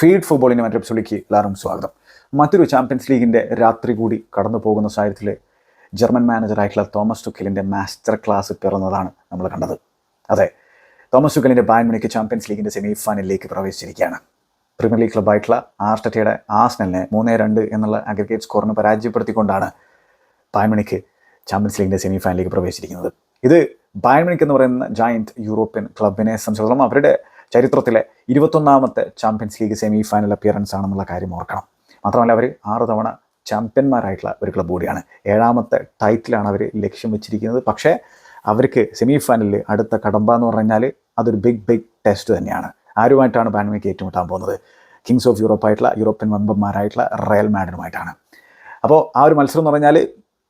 Feed ഫുട്ബോളിന്റെ മറ്റൊരു എപ്പിസോഡിലേക്ക് എല്ലാവരും സ്വാഗതം. മറ്റൊരു ചാമ്പ്യൻസ് ലീഗിന്റെ രാത്രി കൂടി കടന്നു പോകുന്ന സാഹചര്യത്തിൽ ജർമ്മൻ മാനേജറായിട്ടുള്ള തോമസ് ടുക്കലിന്റെ മാസ്റ്റർ ക്ലാസ് പിറന്നതാണ് നമ്മൾ കണ്ടത്. അതെ തോമസ് ടുക്കലിന്റെ ബാൻ മണിക്ക് ചാമ്പ്യൻസ് ലീഗിന്റെ സെമി ഫൈനലിലേക്ക് പ്രവേശിച്ചിരിക്കുകയാണ്. പ്രീമിയർ ലീഗ് ക്ലബ്ബായിട്ടുള്ള ആർട്ടറ്റയുടെ ആസ്നലിനെ മൂന്നേ രണ്ട് എന്നുള്ള അഗ്രിഗേറ്റ് സ്കോറിന് പരാജയപ്പെടുത്തിക്കൊണ്ടാണ് ബാൻമണിക്ക് ചാമ്പ്യൻസ് ലീഗിന്റെ സെമി ഫൈനലിലേക്ക് പ്രവേശിച്ചിരിക്കുന്നത്. ഇത് ബാൻമണിക്ക് എന്ന് പറയുന്ന ജയന്റ് യൂറോപ്യൻ ക്ലബിനെ സംബന്ധിച്ചിടത്തോളം അവരുടെ ചരിത്രത്തിലെ ഇരുപത്തൊന്നാമത്തെ champions league semi final appearance ആണെന്നുള്ള കാര്യം ഓർക്കണം. മാത്രമല്ല അവർ ആറ് തവണ ചാമ്പ്യന്മാരായിട്ടുള്ള ഒരു ക്ലബ് കൂടിയാണ്. ഏഴാമത്തെ ടൈറ്റിലാണ് അവർ ലക്ഷ്യം വെച്ചിരിക്കുന്നത്. പക്ഷേ അവർക്ക് സെമി ഫൈനലിൽ അടുത്ത കടമ്പ എന്ന് പറഞ്ഞാൽ അതൊരു ബിഗ് ബിഗ് ടെസ്റ്റ് തന്നെയാണ്. ആരുമായിട്ടാണ് ബാൻമേക്ക് ഏറ്റുമുട്ടാൻ പോകുന്നത്? കിങ്സ് ഓഫ് യൂറോപ്പായിട്ടുള്ള യൂറോപ്യൻ മെമ്പർമാരായിട്ടുള്ള റയൽ മാഡിനുമായിട്ടാണ് അപ്പോൾ ആ ഒരു മത്സരം എന്ന് പറഞ്ഞാൽ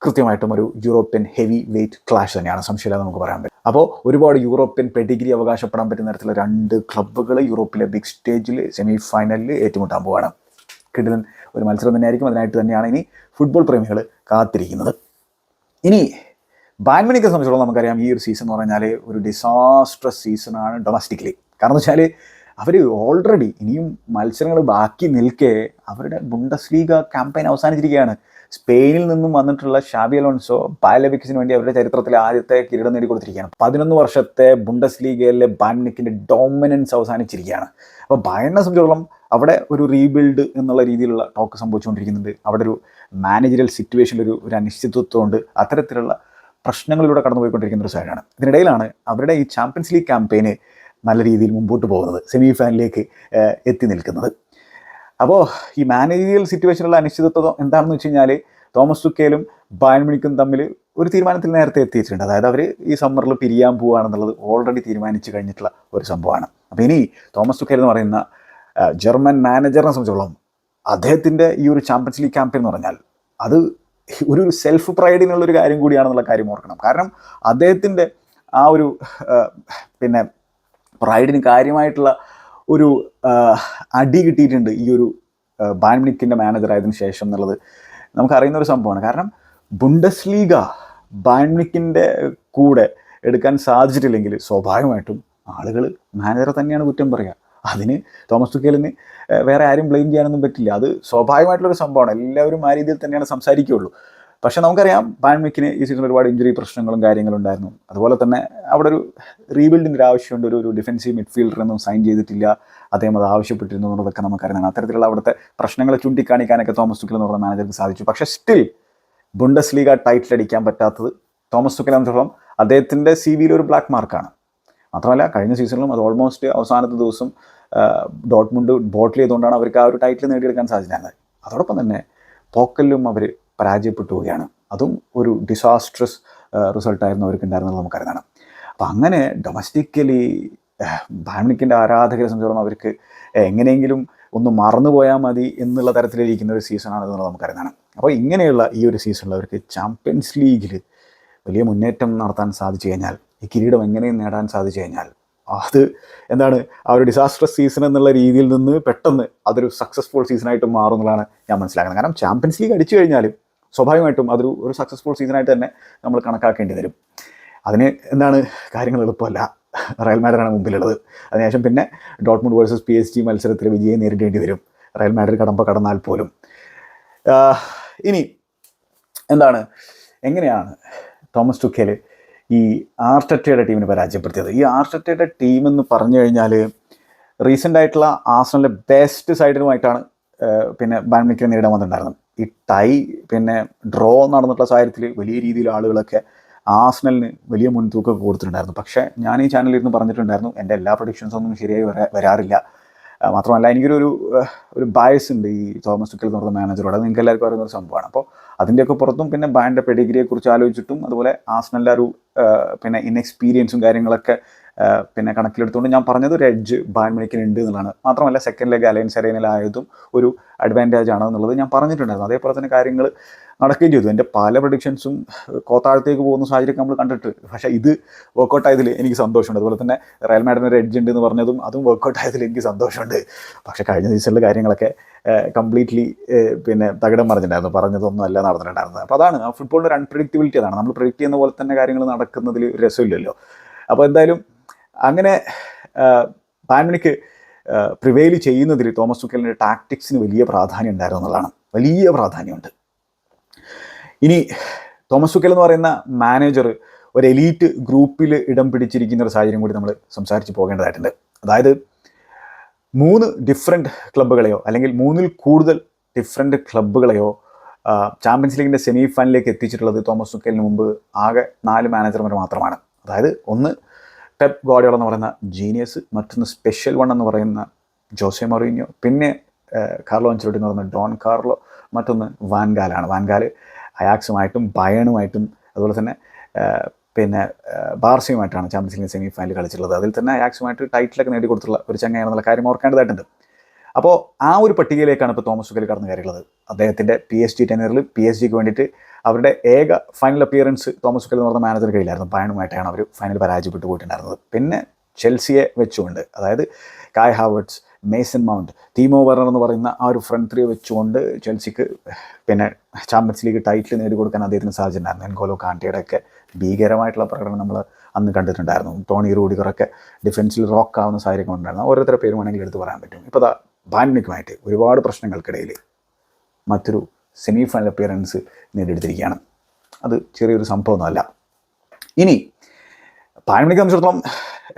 കൃത്യമായിട്ടും ഒരു യൂറോപ്യൻ ഹെവി വെയിറ്റ് ക്ലാഷ് തന്നെയാണ്. സംശയമില്ലാതെ നമുക്ക് പറയാൻ പറ്റും. അപ്പോൾ ഒരുപാട് യൂറോപ്യൻ പെഡിഗ്രി അവകാശപ്പെടാൻ പറ്റുന്ന തരത്തിലുള്ള രണ്ട് ക്ലബ്ബുകൾ യൂറോപ്പിലെ ബിഗ് സ്റ്റേജിൽ സെമി ഫൈനലിൽ ഏറ്റുമുട്ടാൻ പോവുകയാണ് കിടിലൻ ഒരു മത്സരം തന്നെയായിരിക്കും. അതിനായിട്ട് തന്നെയാണ് ഇനി ഫുട്ബോൾ പ്രേമികൾ കാത്തിരിക്കുന്നത്. ഇനി ബാൻമണിക്കെ സംബന്ധിച്ചിടത്തോളം നമുക്കറിയാം ഈ ഒരു സീസൺ എന്ന് പറഞ്ഞാൽ ഒരു ഡിസാസ്ട്രസ് സീസണാണ് ഡൊമസ്റ്റിക്കലി കാരണം എന്ന് വെച്ചാൽ അവർ ഓൾറെഡി ഇനിയും മത്സരങ്ങൾ ബാക്കി നിൽക്കെ അവരുടെ ബുണ്ടസ് ലീഗ ക്യാമ്പയിൻ അവസാനിച്ചിരിക്കുകയാണ്. സ്പെയിനിൽ നിന്നും വന്നിട്ടുള്ള ഷാബി അലോൺസോ ബയലബിക്സിന് വേണ്ടി അവരുടെ ചരിത്രത്തിലെ ആദ്യത്തെ കിരീടം നേടിക്കൊടുത്തിരിക്കുകയാണ്. പതിനൊന്ന് വർഷത്തെ ബുണ്ടസ് ലീഗയിലെ ബാൻനിക്കിന്റെ ഡോമിനൻസ് അവസാനിച്ചിരിക്കുകയാണ് അപ്പോൾ ബയറിനെ സംബന്ധിച്ചോളം അവിടെ ഒരു റീബിൽഡ് എന്നുള്ള രീതിയിലുള്ള ടോക്ക് സംഭവിച്ചുകൊണ്ടിരിക്കുന്നുണ്ട്. അവിടെ ഒരു മാനേജറൽ സിറ്റുവേഷനിൽ ഒരു ഒരു അനിശ്ചിതത്വമുണ്ട്. അത്തരത്തിലുള്ള പ്രശ്നങ്ങളിലൂടെ കടന്നുപോയിക്കൊണ്ടിരിക്കുന്ന ഒരു സൈഡാണ് ഇതിനിടയിലാണ് അവരുടെ ഈ ചാമ്പ്യൻസ് ലീഗ് ക്യാമ്പയിന് നല്ല രീതിയിൽ മുമ്പോട്ട് പോകുന്നത് സെമി ഫൈനലിലേക്ക് എത്തി നിൽക്കുന്നത്. അപ്പോൾ ഈ മാനേജീരിയൽ സിറ്റുവേഷനിലുള്ള അനിശ്ചിതത്വം എന്താണെന്ന് വെച്ച് കഴിഞ്ഞാൽ തോമസ് തുക്കേലും ബാൻമിണിക്കും തമ്മിൽ ഒരു തീരുമാനത്തിൽ നേരത്തെ എത്തിയിട്ടുണ്ട്. അതായത് അവർ ഈ സമ്മറിൽ പിരിയാൻ പോവുകയാണെന്നുള്ളത് ഓൾറെഡി തീരുമാനിച്ചു കഴിഞ്ഞിട്ടുള്ള ഒരു സംഭവമാണ്. അപ്പോൾ ഇനി തോമസ് തുക്കേൽ എന്ന് പറയുന്ന ജർമ്മൻ മാനേജറിനെ സംബന്ധിച്ചോളം അദ്ദേഹത്തിന്റെ ഈ ഒരു ചാമ്പ്യൻസ് ലീഗ് ക്യാമ്പയിൻ എന്ന് പറഞ്ഞാൽ അത് ഒരു സെൽഫ് പ്രൈഡിനുള്ളൊരു കാര്യം കൂടിയാണെന്നുള്ള കാര്യം ഓർക്കണം. കാരണം അദ്ദേഹത്തിന്റെ ആ ഒരു പിന്നെ പ്രൈഡിന് കാര്യമായിട്ടുള്ള ഒരു അടി കിട്ടിയിട്ടുണ്ട് ഈ ഒരു ബാൻമിനിക്കിന്റെ മാനേജർ ആയതിനു ശേഷം എന്നുള്ളത് നമുക്കറിയുന്ന ഒരു സംഭവമാണ്. കാരണം ബുണ്ടസ് ലീഗ ബാൻമിനിക്കിന്റെ കൂടെ എടുക്കാൻ സാധിച്ചിട്ടില്ലെങ്കിൽ സ്വാഭാവികമായിട്ടും ആളുകൾ മാനേജറെ തന്നെയാണ് കുറ്റം പറയുക അതിന് തോമസ് തുക്കേലിന് വേറെ ആരും ബ്ലെയിം ചെയ്യാനൊന്നും പറ്റില്ല. അത് സ്വാഭാവികമായിട്ടുള്ളൊരു സംഭവമാണ്. എല്ലാവരും ആ രീതിയിൽ തന്നെയാണ് സംസാരിക്കുകയുള്ളൂ. പക്ഷേ നമുക്കറിയാം ബാൻമിക്കിന് ഈ സീസണിൽ ഒരുപാട് ഇഞ്ചുറി പ്രശ്നങ്ങളും കാര്യങ്ങളും ഉണ്ടായിരുന്നു. അതുപോലെ തന്നെ അവിടെ ഒരു റീബിൽഡിന്റെ ആവശ്യമുണ്ട്. ഒരു ഡിഫൻസീവ് മിഡ്ഫീൽഡറൊന്നും സൈൻ ചെയ്തിട്ടില്ല. അദ്ദേഹം അത് ആവശ്യപ്പെട്ടിരുന്നു എന്നുള്ളതൊക്കെ നമുക്കറിയാം. അത്തരത്തിലുള്ള അവിടുത്തെ പ്രശ്നങ്ങളെ ചൂണ്ടിക്കാണിക്കാനൊക്കെ തോമസ് തുക്കൽ എന്ന് പറഞ്ഞ മാനേജർക്ക് സാധിച്ചു. പക്ഷേ സ്റ്റിൽ ബുണ്ടസ് ലീഗ ടൈറ്റിൽ അടിക്കാൻ പറ്റാത്തത് തോമസ് തുക്കൽ സംബന്ധിച്ചിടത്തോളം അദ്ദേഹത്തിന്റെ സി വിയിൽ ഒരു ബ്ലാക്ക് മാർക്കാണ് മാത്രമല്ല കഴിഞ്ഞ സീസണിലും അത് ഓൾമോസ്റ്റ് അവസാനത്തെ ദിവസം ഡോട്ട്മുണ്ട് ബോട്ടിൽ ചെയ്തുകൊണ്ടാണ് അവർക്ക് ആ ഒരു ടൈറ്റിൽ നേടിയെടുക്കാൻ സാധിച്ചിരുന്നത്. അതോടൊപ്പം തന്നെ പോക്കലിലും അവർ പരാജയപ്പെട്ടു പോവുകയാണ് അതും ഒരു ഡിസാസ്ട്രസ് റിസൾട്ടായിരുന്നു അവർക്ക് ഉണ്ടായിരുന്നത് നമുക്കറിയാം. അപ്പം അങ്ങനെ ഡൊമസ്റ്റിക്കലി ബാഡ്മിന്റന്റെ ആരാധകരെ സംബന്ധിച്ചിടത്തോളം അവർക്ക് എങ്ങനെയെങ്കിലും ഒന്ന് മറന്നുപോയാൽ മതി എന്നുള്ള തരത്തിലിരിക്കുന്ന ഒരു സീസണാണ് എന്നുള്ളത് നമുക്കറിയാം. അപ്പോൾ ഇങ്ങനെയുള്ള ഈ ഒരു സീസണിൽ അവർക്ക് ചാമ്പ്യൻസ് ലീഗിൽ വലിയ മുന്നേറ്റം നടത്താൻ സാധിച്ചു കഴിഞ്ഞാൽ ഈ കിരീടം എങ്ങനെയും നേടാൻ സാധിച്ചു കഴിഞ്ഞാൽ അത് എന്താണ് ആ ഒരു ഡിസാസ്റ്റർ സീസൺ എന്നുള്ള രീതിയിൽ നിന്ന് പെട്ടെന്ന് അതൊരു സക്സസ്ഫുൾ സീസണായിട്ട് മാറും എന്നുള്ളതാണ് ഞാൻ മനസ്സിലാക്കുന്നത്. കാരണം ചാമ്പ്യൻസ് ലീഗ് അടിച്ചു കഴിഞ്ഞാൽ സ്വാഭാവികമായിട്ടും അതൊരു ഒരു സക്സസ്ഫുൾ സീസണായിട്ട് തന്നെ നമ്മൾ കണക്കാക്കേണ്ടി വരും. അതിന് എന്താണ് കാര്യങ്ങൾ എളുപ്പമല്ല. റയൽ മാഡറാണ് മുമ്പിലുള്ളത്. അതിനുശേഷം പിന്നെ Dortmund versus P S G മത്സരത്തിൽ വിജയം നേരിടേണ്ടി വരും. റയൽ മാഡ്രിഡ് കടമ്പ കടന്നാൽ പോലും. ഇനി എന്താണ്? എങ്ങനെയാണ് തോമസ് ടുക്കേൽ ഈ ആർട്ടറ്റയുടെ ടീമിനെ പരാജയപ്പെടുത്തിയത്? ഈ ആർട്ടറ്റയുടെ ടീം എന്ന് പറഞ്ഞു കഴിഞ്ഞാൽ റീസെന്റ് ആയിട്ടുള്ള ആസണലിലെ ബെസ്റ്റ് സൈഡിനുമായിട്ടാണ് പിന്നെ ബാൻമിക്കിനെ നേരിടാൻ വന്നിട്ടുണ്ടായിരുന്നത്. ഈ ടൈ പിന്നെ ഡ്രോ നടന്നിട്ടുള്ള സാഹചര്യത്തിൽ വലിയ രീതിയിൽ ആളുകളൊക്കെ ആസ്നലിന് വലിയ മുൻതൂക്കം കൊടുത്തിട്ടുണ്ടായിരുന്നു. പക്ഷേ ഞാൻ ഈ ചാനലിൽ ഇരുന്ന് പറഞ്ഞിട്ടുണ്ടായിരുന്നു എന്റെ എല്ലാ പ്രൊഡിക്ഷൻസൊന്നും ശരിയായി വരാ വരാറില്ല. മാത്രമല്ല എനിക്കൊരു ഒരു ഒരു ബയസ് ഉണ്ട് ഈ തോമസ് തുക്കൽ എന്ന് പറയുന്ന മാനേജറോട് നിങ്ങൾക്ക് എല്ലാവർക്കും അറിയുന്ന ഒരു സംഭവമാണ്. അപ്പോൾ അതിന്റെയൊക്കെ പുറത്തും പിന്നെ ബാൻഡ് പെഡിഗ്രിയെക്കുറിച്ച് ആലോചിച്ചിട്ടും അതുപോലെ ആസ്നലിന്റെ ഒരു പിന്നെ ഇൻഎക്സ്പീരിയൻസും കാര്യങ്ങളൊക്കെ പിന്നെ കണക്കിലെടുത്തുകൊണ്ട് ഞാൻ പറഞ്ഞത് ഒരു എഡ്ജ് ബാൻ ഉണ്ട് എന്നുള്ളതാണ്. മാത്രമല്ല സെക്കൻഡ് ലെഗ് അലയൻസ് അരേനയിലായതും ഒരു അഡ്വാന്റേജ് ആണ് എന്നുള്ളത് ഞാൻ പറഞ്ഞിട്ടുണ്ടായിരുന്നു. അതേപോലെ തന്നെ കാര്യങ്ങൾ നടക്കുകയും ചെയ്തു. എന്റെ പല പ്രഡിക്ഷൻസും കോത്താഴത്തേക്ക് പോകുന്ന സാഹചര്യം നമ്മൾ കണ്ടിട്ട്. പക്ഷേ ഇത് വർക്കൗട്ട് ആയതിൽ എനിക്ക് സന്തോഷമുണ്ട്. അതുപോലെ തന്നെ റയൽ മാഡിന് ഒരു എഡ്ജ് ഉണ്ട് എന്ന് പറഞ്ഞതും അതും വർക്കൗട്ട് ആയതിൽ എനിക്ക് സന്തോഷമുണ്ട്. പക്ഷേ കഴിഞ്ഞ സീസണിലെ കാര്യങ്ങളൊക്കെ കംപ്ലീറ്റ്ലി പിന്നെ തകിടം പറഞ്ഞിട്ടുണ്ടായിരുന്നു പറഞ്ഞതൊന്നും അല്ല നടന്നിട്ടുണ്ടായിരുന്നത്. അപ്പോൾ അതാണ് ഫുട്ബോളിന്റെ ഒരു അൺപ്രഡിക്റ്റബിലിറ്റി അതാണ്. നമ്മൾ പ്രഡിക്റ്റ് ചെയ്യുന്ന പോലെ തന്നെ കാര്യങ്ങൾ നടക്കുന്നതിൽ രസമില്ലല്ലോ. അപ്പോൾ എന്തായാലും അങ്ങനെ പാൻമണിക്ക് പ്രിവെയിൽ ചെയ്യുന്നതിൽ തോമസ് തുക്കലിന്റെ ടാക്ടിക്സിന് വലിയ പ്രാധാന്യം ഉണ്ടായിരുന്നു എന്നുള്ളതാണ്. വലിയ പ്രാധാന്യമുണ്ട്. ഇനി തോമസ് തുക്കൽ എന്ന് പറയുന്ന മാനേജർ ഒരു എലീറ്റ് ഗ്രൂപ്പിൽ ഇടം പിടിച്ചിരിക്കുന്ന ഒരു സാഹചര്യം കൂടി നമ്മൾ സംസാരിച്ച് പോകേണ്ടതായിട്ടുണ്ട്. അതായത് മൂന്ന് ഡിഫറെന്റ് ക്ലബ്ബുകളെയോ അല്ലെങ്കിൽ മൂന്നിൽ കൂടുതൽ ഡിഫറെന്റ് ക്ലബ്ബുകളെയോ ചാമ്പ്യൻസ് ലീഗിന്റെ സെമി ഫൈനലിലേക്ക് എത്തിച്ചിട്ടുള്ളത് തോമസ് തുക്കലിന് മുമ്പ് ആകെ നാല് മാനേജർമാർ മാത്രമാണ്. അതായത് ഒന്ന് പെപ് ഗോഡിയോൾ എന്ന് പറയുന്ന ജീനിയസ് മറ്റൊന്ന് സ്പെഷ്യൽ വൺ എന്ന് പറയുന്ന ജോസെ മൊറീനിയോ പിന്നെ കാർലോ അഞ്ചലോട്ടി എന്ന് പറയുന്ന ഡോൺ കാർലോ മറ്റൊന്ന് വാൻഗാലാണ് വാൻഗാൽ അയാക്സുമായിട്ടും ബയണുമായിട്ടും അതുപോലെ തന്നെ പിന്നെ ബാർസയുമായിട്ടാണ് ചാമ്പ്യൻസ് ലീഗ് സെമി ഫൈനൽ കളിച്ചിട്ടുള്ളത്. അതിൽ തന്നെ അയാക്സുമായിട്ട് ടൈറ്റിലൊക്കെ നേടിക്കൊടുത്തുള്ള ഒരു ചങ്ങയാണെന്നുള്ള കാര്യം ഓർക്കേണ്ടതായിട്ടുണ്ട്. അപ്പോൾ ആ ഒരു പട്ടികയിലേക്കാണ് ഇപ്പോൾ തോമസ് സുഖൽ കടന്നു കയറിയുള്ളത്. അദ്ദേഹത്തിന്റെ പി എസ് ജി ടെനറിൽ പി എസ് ജിക്ക് വേണ്ടിയിട്ട് അവരുടെ ഏക ഫൈനൽ അപ്പിയറൻസ് തോമസ് സുഖൽ എന്ന് പറഞ്ഞ മാനേജർ കയ്യിലായിരുന്നു. ബയണുമായിട്ടാണ് അവർ ഫൈനൽ പരാജയപ്പെട്ടു പോയിട്ടുണ്ടായിരുന്നത്. പിന്നെ ചെൽസിയെ വെച്ചുകൊണ്ട് അതായത് Kai Havertz Mason Mount Timo Werner എന്ന് പറയുന്ന ആ ഒരു ഫ്രണ്ട് ത്രീ വെച്ചുകൊണ്ട് ചെൽസിക്ക് പിന്നെ ചാമ്പ്യൻസ് ലീഗ് ടൈറ്റിൽ നേടിക്കൊടുക്കാൻ അദ്ദേഹത്തിന് സാധിച്ചിട്ടുണ്ടായിരുന്നു. എൻകോലോ കാണ്ടിയുടെ ഒക്കെ ഭീകരമായിട്ടുള്ള പ്രകടനം നമ്മൾ അന്ന് കണ്ടിട്ടുണ്ടായിരുന്നു. ടോണി റൂഡിഗറൊക്കെ ഡിഫൻസിൽ റോക്ക് ആവുന്ന സാഹചര്യം ഉണ്ടായിരുന്നു ഓരോരുത്തരുടെ പേര് വേണമെങ്കിൽ എടുത്ത് പറയാൻ പറ്റും. ഇപ്പോൾ ദാ ബാൻമിക്കുമായിട്ട് ഒരുപാട് പ്രശ്നങ്ങൾക്കിടയിൽ മറ്റൊരു സെമി ഫൈനൽ അപ്പിയറൻസ് നേടിയെടുത്തിരിക്കുകയാണ്. അത് ചെറിയൊരു സംഭവമൊന്നുമല്ല. ഇനി പാൻമണിക്ക് സംബന്ധിച്ചിടത്തോളം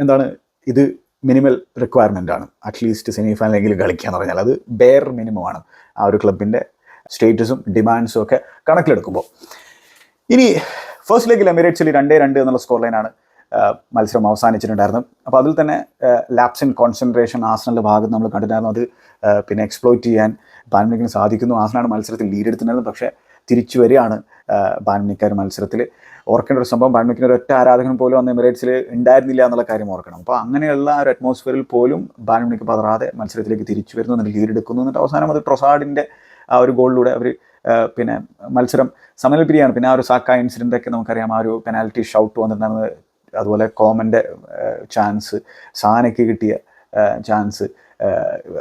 എന്താണ് ഇത് മിനിമൽ റിക്വയർമെന്റ് ആണ്. അറ്റ്ലീസ്റ്റ് സെമി ഫൈനലെങ്കിലും കളിക്കുക എന്ന് പറഞ്ഞാൽ അത് ബെയർ മിനിമമാണ് ആ ഒരു ക്ലബിന്റെ സ്റ്റേറ്റസും ഡിമാൻഡ്സും ഒക്കെ കണക്കിലെടുക്കുമ്പോൾ. ഇനി ഫസ്റ്റ് ലെഗിൽ എമിറേറ്റ്സിൽ രണ്ടേ രണ്ട് എന്നുള്ള സ്കോർ ലൈനാണ് മത്സരം അവസാനിച്ചിട്ടുണ്ടായിരുന്നു. അപ്പോൾ അതിൽ തന്നെ ലാപ്സ് ഇൻ കോൺസെൻട്രേഷൻ ആസനലിന്റെ ഭാഗത്ത് നമ്മൾ കണ്ടിട്ടുണ്ടായിരുന്നു. അത് പിന്നെ എക്സ്പ്ലോയിറ്റ് ചെയ്യാൻ ബാൻമിക്കിന് സാധിക്കുന്നു. ആസനാണ് മത്സരത്തിൽ ലീഡ് എടുത്തിട്ടുണ്ടായിരുന്നത്. പക്ഷേ തിരിച്ചു വരികയാണ് ബാൻമിക്കാർ മത്സരത്തിൽ. ഓർക്കേണ്ട ഒരു സംഭവം ബാൻമിക്കിന് ഒരു ഒറ്റ ആരാധകൻ പോലും അന്ന് എമിറേറ്റ്സിൽ ഉണ്ടായിരുന്നില്ല എന്നുള്ള കാര്യം ഓർക്കണം. അപ്പോൾ അങ്ങനെയുള്ള ഒരു അറ്റ്മോസ്ഫിയറിൽ പോലും ബാൻമിക്ക് പതറാതെ മത്സരത്തിലേക്ക് തിരിച്ചു വരുന്നു എന്നിട്ട് ലീഡ് എടുക്കുന്നു എന്നിട്ട് അവസാനം അത് ട്രൊസാഡിന്റെ ആ ഒരു ഗോളിലൂടെ അവർ പിന്നെ മത്സരം സമനിൽ പിരിയാണ് പിന്നെ ആ ഒരു സാക്ക ഇൻസിഡന്റ് ഒക്കെ നമുക്കറിയാം. ആ ഒരു പെനാൽറ്റി ഷൗട്ട് വന്നിട്ടുണ്ടായിരുന്നത് അതുപോലെ കോമന്റെ ചാൻസ് സാനയ്ക്ക് കിട്ടിയ ചാൻസ്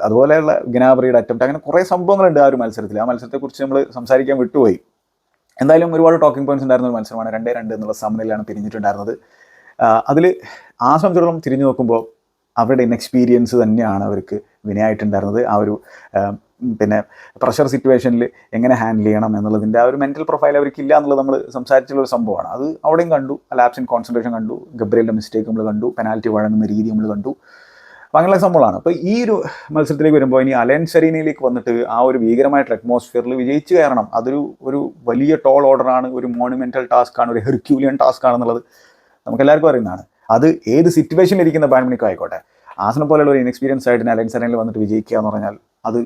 അതുപോലെയുള്ള ഗിനാബ്രിയുടെ അറ്റംപ്റ്റ് അങ്ങനെ കുറേ സംഭവങ്ങളുണ്ട് ആ ഒരു മത്സരത്തിൽ. ആ മത്സരത്തെക്കുറിച്ച് നമ്മൾ സംസാരിക്കാൻ വിട്ടുപോയി. എന്തായാലും ഒരുപാട് ടോക്കിംഗ് പോയിന്റ്സ് ഉണ്ടായിരുന്ന ഒരു മത്സരമാണ് രണ്ടേ രണ്ട് എന്നുള്ള സമനിലാണ് പിരിഞ്ഞിട്ടുണ്ടായിരുന്നത്. അതിൽ ആ സംബന്ധിച്ചിടത്തോളം തിരിഞ്ഞു നോക്കുമ്പോൾ അവരുടെ ഇൻഎക്സ്പീരിയൻസ് തന്നെയാണ് അവർക്ക് വിനയായിട്ടുണ്ടായിരുന്നത്. ആ ഒരു പിന്നെ പ്രഷർ സിറ്റുവേഷനിൽ എങ്ങനെ ഹാൻഡിൽ ചെയ്യണം എന്നുള്ളതിന്റെ ആ ഒരു മെന്റൽ പ്രൊഫൈൽ അവർക്കില്ല എന്നുള്ളത് നമ്മൾ സംസാരിച്ചുള്ള ഒരു സംഭവമാണ്. അത് അവിടെയും കണ്ടു. ലാപ്സ് ഇൻ കോൺസെൻട്രേഷൻ കണ്ടു. ഗബ്രിയലിന്റെ മിസ്റ്റേക്ക് നമ്മൾ കണ്ടു. പെനാൽറ്റി വഴങ്ങുന്ന രീതി നമ്മൾ കണ്ടു. അങ്ങനെ അങ്ങനെയുള്ള സംഭവമാണ് അപ്പോൾ ഈ ഒരു മത്സരത്തിലേക്ക് വരുമ്പോൾ ഇനി അലൻ സെറീനയിലേക്ക് വന്നിട്ട് ആ ഒരു ഭീകരമായിട്ടുള്ള അറ്റ്മോസ്ഫിയറിൽ വിജയിച്ച് കയറണം. അതൊരു ഒരു വലിയ ടോൾ ഓർഡറാണ് ഒരു മോണുമെന്റൽ ടാസ്ക്കാണ് ഒരു ഹെർക്യൂലിയൻ ടാസ്ക് ആണെന്നുള്ളത് നമുക്ക് എല്ലാവർക്കും അറിയുന്നതാണ്. അത് ഏത് സിറ്റുവേഷനിലിരിക്കുന്ന ബാഡ്മിനിക്കോ ആയിക്കോട്ടെ. ആസനം പോലെയുള്ള ഒരു ഇൻഎക്സ്പീരിയൻസ് ആയിട്ട് അലൻ സെറീനയിൽ വന്നിട്ട് വിജയിക്കുക എന്ന് പറഞ്ഞാൽ അത്